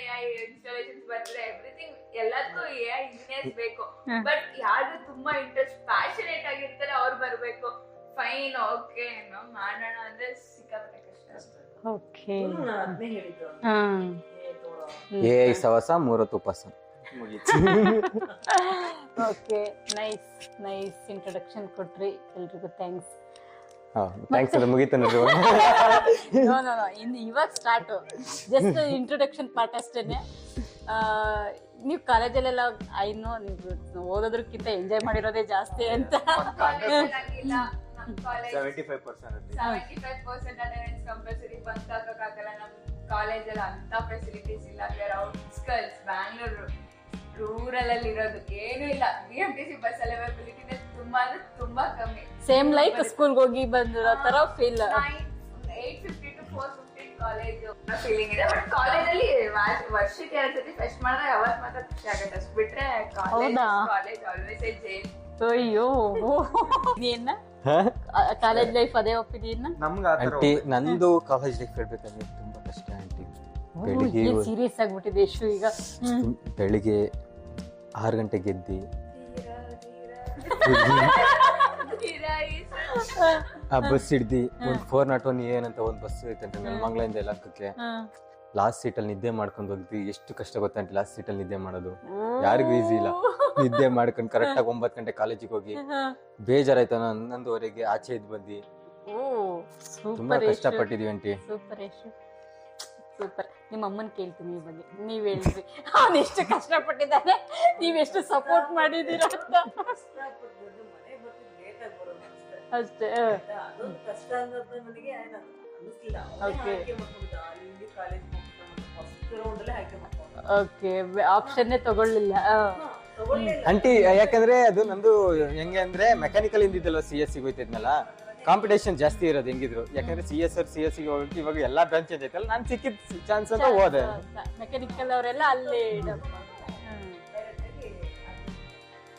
ಎ ಐ ಇನ್ಸ್ಟಾಲೇಷನ್ಸ್ ಬರ್ತದೆ ಎವ್ರಿಥಿಂಗ್ ಎಲ್ಲದಕ್ಕೂ ಎ ಐ ಇಂಜಿನಿಯರ್ಸ್ ಬೇಕು. ಬಟ್ ಯಾರು ತುಂಬಾ ಇಂಟ್ರೆಸ್ಟ್ ಪ್ಯಾಷನೇಟ್ ಆಗಿರ್ತಾರೆ ಅವ್ರು ಬರ್ಬೇಕು. ಫೈನ್ ಓಕೆ ಏನೋ ಮಾಡೋಣ ಅಂದ್ರೆ ಸಿಕ್ಕಾಪಟ್ಟೆ ಕಷ್ಟ ಓಕೆ ಎ ಐ ಸವಸ ಮೂರತ್ತು ಉಪವಾಸ ಓಕೆ ನೈಸ್ ನೈಸ್ ಇಂಟ್ರೊಡಕ್ಷನ್ ಕೊಟ್ರಿ. ಎಲ್ರಿಗೂ ಥ್ಯಾಂಕ್ಸ್ ಥ್ಯಾಂಕ್ಸ್ ಅದು ಮುಗೀತು ನೋ ನೋ ನೋ ಇನ್ನು ಇವಾಗ ಸ್ಟಾರ್ಟ್ ಜಸ್ಟ್ ಇಂಟ್ರೊಡಕ್ಷನ್ ಪಾರ್ಟ್ ಅಷ್ಟೇನೆ. ನೀವು ಕಾಲೇಜಲ್ಲೆಲ್ಲ ಐನೋ ನೀವು ಓದೋದ್ರಕ್ಕಿಂತ ಎಂಜಾಯ್ ಮಾಡಿರೋದೇ ಜಾಸ್ತಿ ಅಂತ. ಇಲ್ಲ ನಮ್ college seventy five percent seventy five percent attendance compulsory ಬಂದ್ ಹಾಕಕ್ಕಾಗಲ್ಲ ನಮ್ ಕಾಲೇಜಲ್ಲಿ ಅಂತ ಫೆಸಿಲಿಟೀಸ್ ಇಲ್ಲ. ಔಟ್ಸ್ಕರ್ಟ್ಸ್ ಬ್ಯಾಂಗ್ಳೂರು ರೂರಲ್ ಅಲ್ಲಿ ಇರೋದು ಏನು ಇಲ್ಲ. B M T C bus availability ತುಂಬಾ ಅಂದ್ರೆ ತುಂಬಾ ಕಮ್ಮಿ. ಸೇಮ್ ಲೈಕ್ ಸ್ಕೂಲ್ ಹೋಗಿ ಬಂದಿರೋ ತರ feel at fifty two four fifty college feeling ಇದೆ. ಬಟ್ ಕಾಲೇಜ್ ಅಲ್ಲಿ ವರ್ಷಕ್ಕೆ ಎರಡ್ ಸತಿ ಫೆಸ್ಟ್ ಮಾಡಿದ್ರೆ ಅವತ್ ಮಾತ್ರ ಖುಷಿ ಆಗುತ್ತೆ. ಅಷ್ಟು ಬಿಟ್ರೆ college college always a jail ಅಯ್ಯೋ. ನೀನ ಕಾಲೇಜ್ ಲೈಫ್ ಅದೇ ಒಪ್ಪಿದೀನ ನಮ್ಗೆ ಆಂಟಿ ನಂದು ಕಾಲೇಜ್ ಲೈಫ್ ಹೇಳ್ಬೇಕಂದ್ರೆ ತುಂಬಾ ಕಷ್ಟ ಆಂಟಿ ಬೆಳಿಗ್ಗೆ ಸೀರಿಯಸ್ ಆಗ್ಬಿಟ್ಟಿದೆ ಎಷ್ಟು ಈಗ. ಬೆಳಿಗ್ಗೆ ಆರು ಗಂಟೆಗೆ ಗೆದ್ದಿ. ಆ ಬಸ್ ಹಿಡ್ದಿ ಒಂದು ಫೋರ್ ನಾಟ್ ಒನ್ ಏನಂತ ಒಂದು ಬಸ್ ಐತಂತೆ ನೆಲಮಂಗ್ಲಿಂದ ಮಂಗ್ಳಿಂದ ಎಲ್ಲಕ್ಕೆ ಲಾಸ್ಟ್ ಸೀಟಲ್ಲಿ ನಿದ್ದೆ ಮಾಡ್ಕೊಂಡು ಹೋಗ್ತಿ ಎಷ್ಟು ಕಷ್ಟ ಗೊತ್ತಂತ ಲಾಸ್ಟ್ ಸೀಟಲ್ಲಿ ನಿದ್ದೆ ಮಾಡೋದು. ಯಾರಿಗೂ ಈಸಿ ಇಲ್ಲ. ನಿದ್ದೆ ಮಾಡ್ಕೊಂಡು ಕರೆಕ್ಟಾಗಿ ಒಂಬತ್ತು ಗಂಟೆ ಕಾಲೇಜಿಗೆ ಹೋಗಿ. ಬೇಜಾರಾಯ್ತು ನಾನು ಹನ್ನೊಂದುವರೆಗೆ ಆಚೆ ಇದ್ದು ಬಂದು. ತುಂಬಾ ಸೂಪರ್ ಕಷ್ಟಪಟ್ಟಿದೀವಿ ಆಂಟಿ. ಸೂಪರ್. ನಿಮ್ಮ ಅಮ್ಮನ್ ಕೇಳ್ತೀನಿ ಈ ಬಗ್ಗೆ. ನೀವ್ ಹೇಳ್ರಿ. ಅವ್ನು ಎಷ್ಟು ಕಷ್ಟಪಟ್ಟಿದ್ದಾನೆ. ನೀವ್ ಎಷ್ಟು ಸಪೋರ್ಟ್ ಮಾಡಿದೀರ ಅಂತ. ಅಷ್ಟೇ? ಕಷ್ಟ ಮಾಡ್ಕೊಂಡ ಓಕೆ ಆಪ್ಷನ್ನೇ ತಗೊಳ್ಳಿಲ್ಲ ಆಂಟಿ ಯಾಕಂದ್ರೆ ಅದು ನಂದು ಹೆಂಗೆ ಅಂದ್ರೆ ಮೆಕ್ಯಾನಿಕಲ್ ಇಂದಿದ್ದಲ್ವ ಸಿ ಎಸ್ ಸಿ ಹೋಯ್ತಿದ್ನಲ್ಲ. ಕಾಂಪಿಟೇಷನ್ ಜಾಸ್ತಿ ಇರೋದು ಹೆಂಗಿದ್ರು? ಯಾಕಂದ್ರೆ C S R C S C ಹೋಗಿ ಇವಾಗ ಎಲ್ಲಾ ಬ್ರಾಂಚ್ ಚೇಂಜ್ ಆಯ್ತಲ್ಲ ನಾನು ಸಿಕ್ಕಿದ್ ಚಾನ್ಸ್ ಅಂತ ಹೋದೆ. ಮೆಕ್ಯಾನಿಕಲ್ ಅವರೆಲ್ಲ ಅಲ್ಲೇ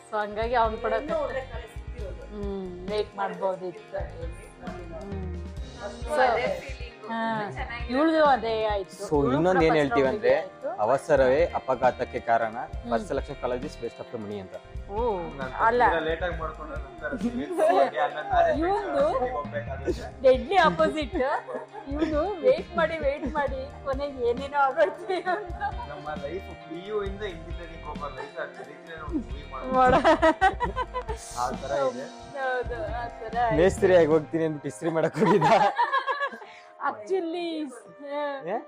ಸೊ ಹಂಗಾಗಿ ಅವ್ನು ಕೂಡ ಹ್ಮ್ ವೇಟ್ ಮಾಡ್ಬೋದಿತ್ತು. ಹ್ಮ್. ಇವಳ್ದು ಅದೇ ಆಯ್ತು. ಸೊ ಇನ್ನೊಂದ್ ಏನ್ ಹೇಳ್ತೀವಿ ಅಂದ್ರೆ. ಅವಸರವೇ ಅಪಘಾತಕ್ಕೆ ಕಾರಣ. First selection colleges best of the money ಅಂತ. ಅಲ್ಲ. ಡೆಡ್ಲಿ ಆಪೋಸಿಟ್ ಇವನು ವೇಟ್ ಮಾಡಿ ವೇಟ್ ಮಾಡಿ ಕೊನೆಗೆ ಏನೇನೋ ಆಗೋಯ್ತು ಅಂತ. ನಮ್ಮ ಲೈಫ್ ಪಿ ಯು ಇಂದ ಇಂಜಿನಿಯರಿಂಗ್ ಹೋಗೋ ಲೈಫ್ ಚರಿತ್ರೆ ಮೂವಿ ಮಾಡ. ಆ ತರ ಇದೆ. ಹೌದು ಆ ಥರ ಮೇಸ್ತ್ರಿಯಾಗಿ ಹೋಗ್ತೀನಿ ಅಂದ್ಬಿಟ್ಟು ಇಸ್ತ್ರಿ ಮಾಡಕ್ ಹೋಗಿದ್ದ? ಆಕ್ಚುಲಿ ಏ?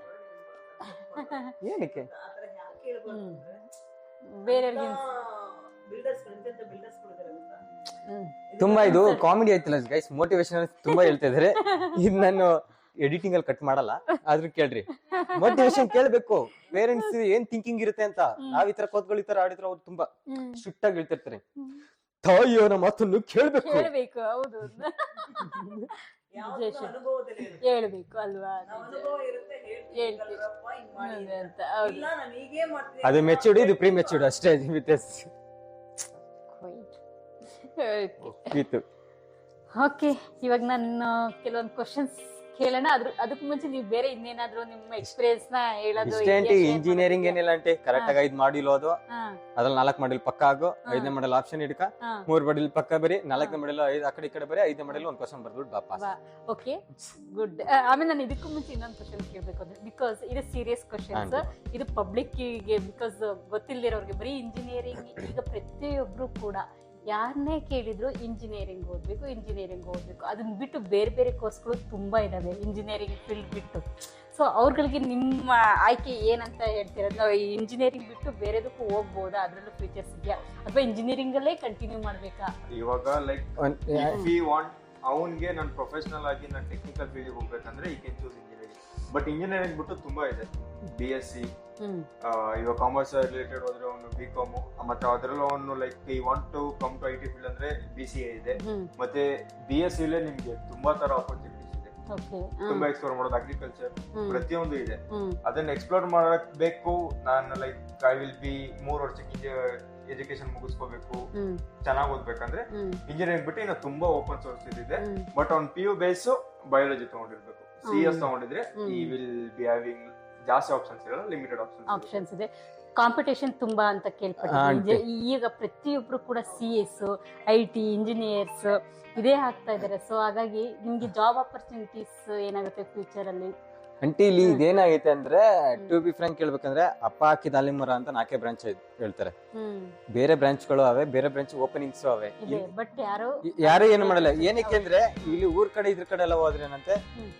ಏನಕ್ಕೆ. ತುಂಬಾ ಇದು ಕಾಮಿಡಿ ಆಯ್ತಲ್ಲ ಗೈಸ್ ಮೋಟಿವೇಶನ್ ತುಂಬಾ ಹೇಳ್ತಾ ಇದಾರೆ ಇದು ನಾನು ಎಡಿಟಿಂಗ್ ಅಲ್ಲಿ ಕಟ್ ಮಾಡಲ್ಲ ಆದ್ರೂ ಕೇಳ್ರಿ. ಮೋಟಿವೇಶನ್ ಕೇಳ್ಬೇಕು. ಪೇರೆಂಟ್ಸ್ ಏನ್ ಥಿಂಕಿಂಗ್ ಇರುತ್ತೆ ಅಂತ. ನಾವ್ ಈ ತರ ಕೋತ್ಗಳು ಈ ತರ ಆಡಿದ್ರೆ ಅವ್ರು ತುಂಬಾ. ಸ್ಟ್ರಿಕ್ಟ್ ಆಗಿ ಹೇಳ್ತಿರ್ತಾರೆ. ತಾಯಿಯವರ ಮಾತನ್ನು ಕೇಳ್ಬೇಕು. ಹೇಳ್ಬೇಕು ಅಲ್ವಾ ಅಂತ ಹೌದು. ಇಲ್ಲ ನಾನು ಹೀಗೆ ಮಾಡ್ತೀನಿ ಅದು ಮೆಚೂರ್ಡ್ ಇದು ಪ್ರೀ ಮೆಚೂರ್ಡ್ ಅಷ್ಟೇ ವ್ಯತ್ಯಾಸ. ಇತ್ತು ಓಕೆ ಇವಾಗ ನಾನು ಕೆಲವೊಂದು ಕ್ವಶನ್ಸ್ ಕೇಳೋಣ. ಅದ್ರ ಅದಕ್ಕೂ ಮುಂಚೆ ನೀವು ಬೇರೆ ಇನ್ನೇನಾದ್ರೂ ನಿಮ್ಮ ಎಕ್ಸ್ಪೀರಿಯನ್ಸ್ನ ಹೇಳೋದು ಇಷ್ಟೇಂಟಿ ಇಂಜಿನಿಯರಿಂಗ್ ಏನಿಲ್ಲ ಅಂತೆ ಕರೆಕ್ಟ್ ಆಗಿ ಐದ್ ಮಾಡಿಲ್ ಓದು. ಅದ್ರಲ್ಲಿ ನಾಲ್ಕು ಮಾಡಿಲ್ ಪಕ್ಕ ಆಗು. ಐದನೇ ಮಾಡಲ್ ಆಪ್ಷನ್ ಹಿಡ್ಕ. ಹಾ. ಮೂರ್ ಮಾಡಿಲ್ ಪಕ್ಕ ಬರಿ. ನಾಲ್ಕನೇ ಮಾಡಿಲ್ ಐದು ಆ ಕಡೆ ಈ ಕಡೆ ಬರಿ. ಐದನೇ ಮಾಡಿಲ್ ಒಂದ್ ಕ್ವಶನ್ ಬರ್ದ್ಬಿಟ್ಟು ವಾಪಸ್. ಬಾ. ಓಕೆ ಗುಡ್ ಆಮೇಲೆ ನಾನು ಇದಕ್ಕೂ ಮುಂಚೆ ಇನ್ನೊಂದು ಕ್ವಶನ್ ಕೇಳಬೇಕು ಅಂದ್ರೆ ಬಿಕಾಸ್ ಇದು ಸೀರಿಯಸ್ ಕ್ವಶನ್ಸ್ ಇದು ಪಬ್ಲಿಕ್ಗೆ ಬಿಕಾಸ್ ಗೊತ್ತಿಲ್ಲದಿರೋರಿಗೆ ಬರೀ ಇಂಜಿನಿಯರಿಂಗ್ ಈಗ ಪ್ರತಿಯೊಬ್ರು ಕೂಡ ಯಾರನ್ನೇ ಕೇಳಿದ್ರು ಇಂಜಿನಿಯರಿಂಗ್ ಓದ್ಬೇಕು ಇಂಜಿನಿಯರಿಂಗ್ ಓದ್ಬೇಕು. ಅದನ್ನ ಬಿಟ್ಟು ಬೇರೆ ಬೇರೆ ಕೋರ್ಸ್ಗಳು ತುಂಬಾ ಇದಾವೆ ಇಂಜಿನಿಯರಿಂಗ್ ಫೀಲ್ಡ್ ಬಿಟ್ಟು. ಸೊ ಅವ್ರಗಳಿಗೆ ನಿಮ್ಮ ಆಯ್ಕೆ ಏನಂತ ಹೇಳ್ತೀರಾ? ನಾವು ಇಂಜಿನಿಯರಿಂಗ್ ಬಿಟ್ಟು ಬೇರೆದಕ್ಕೂ ಹೋಗ್ಬೋದಾ? ಅದರಲ್ಲೂ ಫ್ಯೂಚರ್ಸ್ ಇದೆಯಾ ಅಥವಾ ಇಂಜಿನಿಯರಿಂಗ್ ಅಲ್ಲೇ ಕಂಟಿನ್ಯೂ ಮಾಡ್ಬೇಕಾ? ಇವಾಗ ಲೈಕ್ ಅವನ್ಗೆ ನಾನು ಪ್ರೊಫೆಷನಲ್ ಆಗಿ ನಾನು ಟೆಕ್ನಿಕಲ್ ಫೀಲ್ಡ್ ಹೋಗ್ಬೇಕಂದ್ರೆ he can choose engineering but engineering ಬಿಟ್ಟು ತುಂಬಾ ಇದೆ. ಬಿ ಎಸ್ ಸಿ ಇವಾಗ ಕಾಮರ್ಸ್ ರಿಲೇಟೆಡ್ ಹೋದ್ರೆ ಅವನು ಬಿ ಕಾಮು ಮತ್ತೆ ಅದರಲ್ಲೂ ಅವನು like he want to come to I T field ಅಂದ್ರೆ ಬಿ ಸಿ ಎ ಇದೆ. ಮತ್ತೆ ಬಿ ಎಸ್ ಸಿಲೇ ನಿಮ್ಗೆ ತುಂಬಾ ತರ ಆಪರ್ಚುನಿಟೀಸ್ ಇದೆ. ತುಂಬಾ ಎಕ್ಸ್ಪ್ಲೋರ್ ಮಾಡೋದು ಅಗ್ರಿಕಲ್ಚರ್ ಪ್ರತಿಯೊಂದು ಇದೆ. ಅದನ್ನ ಎಕ್ಸ್ಪ್ಲೋರ್ ಮಾಡಕ್ ಬೇಕು. ನಾನು ಲೈಕ್ ಐ ವಿಲ್ ಬಿ ಮೂರ್ ವರ್ಷಕ್ಕೆ ಎಜುಕೇಶನ್ ಮುಗಿಸ್ಕೋಬೇಕು. ಚೆನ್ನಾಗಿ ಓದ್ಬೇಕಂದ್ರೆ ಇಂಜಿನಿಯರಿಂಗ್ ಬಿಟ್ಟು ಇನ್ನು ತುಂಬಾ ಓಪನ್ ಸೋರ್ಸ್ ಇದೆ ಬಟ್ ಅವ್ನ್ ಪಿ ಯು ಬೇಸ್ ಬಯಾಲಜಿ ತಗೊಂಡಿರ್ಬೇಕು. ಸಿ ಎಸ್ ತಗೊಂಡಿದ್ರೆ ಈ ವಿಲ್ ಬಿ ಹ್ಯಾವಿಂಗ್ ಜಾಸ್ತಿ ಆಪ್ಷನ್ಸ್ ಇರಲ್ಲ ಲಿಮಿಟೆಡ್ ಆಪ್ಷನ್ಸ್ ಆಪ್ಷನ್ಸ್ ಇದೆ. ಕಾಂಪಿಟೇಷನ್ ತುಂಬಾ ಅಂತ ಕೇಳ್ಪಟ್ಟಿದೆ ಈಗ ಪ್ರತಿಯೊಬ್ರು ಕೂಡ C S I T engineers ಇದೇ ಆಗ್ತಾ ಇದಾರೆ ಸೊ ಹಾಗಾಗಿ ನಿಮ್ಗೆ ಜಾಬ್ ಆಪರ್ಚುನಿಟೀಸ್ ಏನಾಗುತ್ತೆ ಫ್ಯೂಚರ್ ಅಲ್ಲಿ? ಅಂಟಿ ಇಲ್ಲಿ. ಇದೇನಾಗೈತೆ ಅಂದ್ರೆ ಟು ಬಿ ಫ್ರಾಂಕ್ ಹೇಳ್ಬೇಕಂದ್ರೆ ಅಪ್ಪ ಹಾಕಿ ದಾಲಿಮರ ಅಂತ ನಾಲ್ಕೇ ಬ್ರಾಂಚ್ ಹೇಳ್ತಾರೆ. ಬೇರೆ ಬೇರೆ ಬ್ರಾಂಚ್ಗಳು ಅವೆ ಬೇರೆ ಬ್ರಾಂಚ್ ಓಪನಿಂಗ್ಸ್ ಅವೆ. ಬಟ್ ಯಾರು ಏನು ಮಾಡಲ್ಲ. ಏನಕ್ಕೆ ಅಂದ್ರೆ ಇಲ್ಲಿ ಊರ್ ಕಡೆ ಇದ್ರ ಕಡೆ ಎಲ್ಲ ಹೋದ್ರೆ ಏನಂತೆ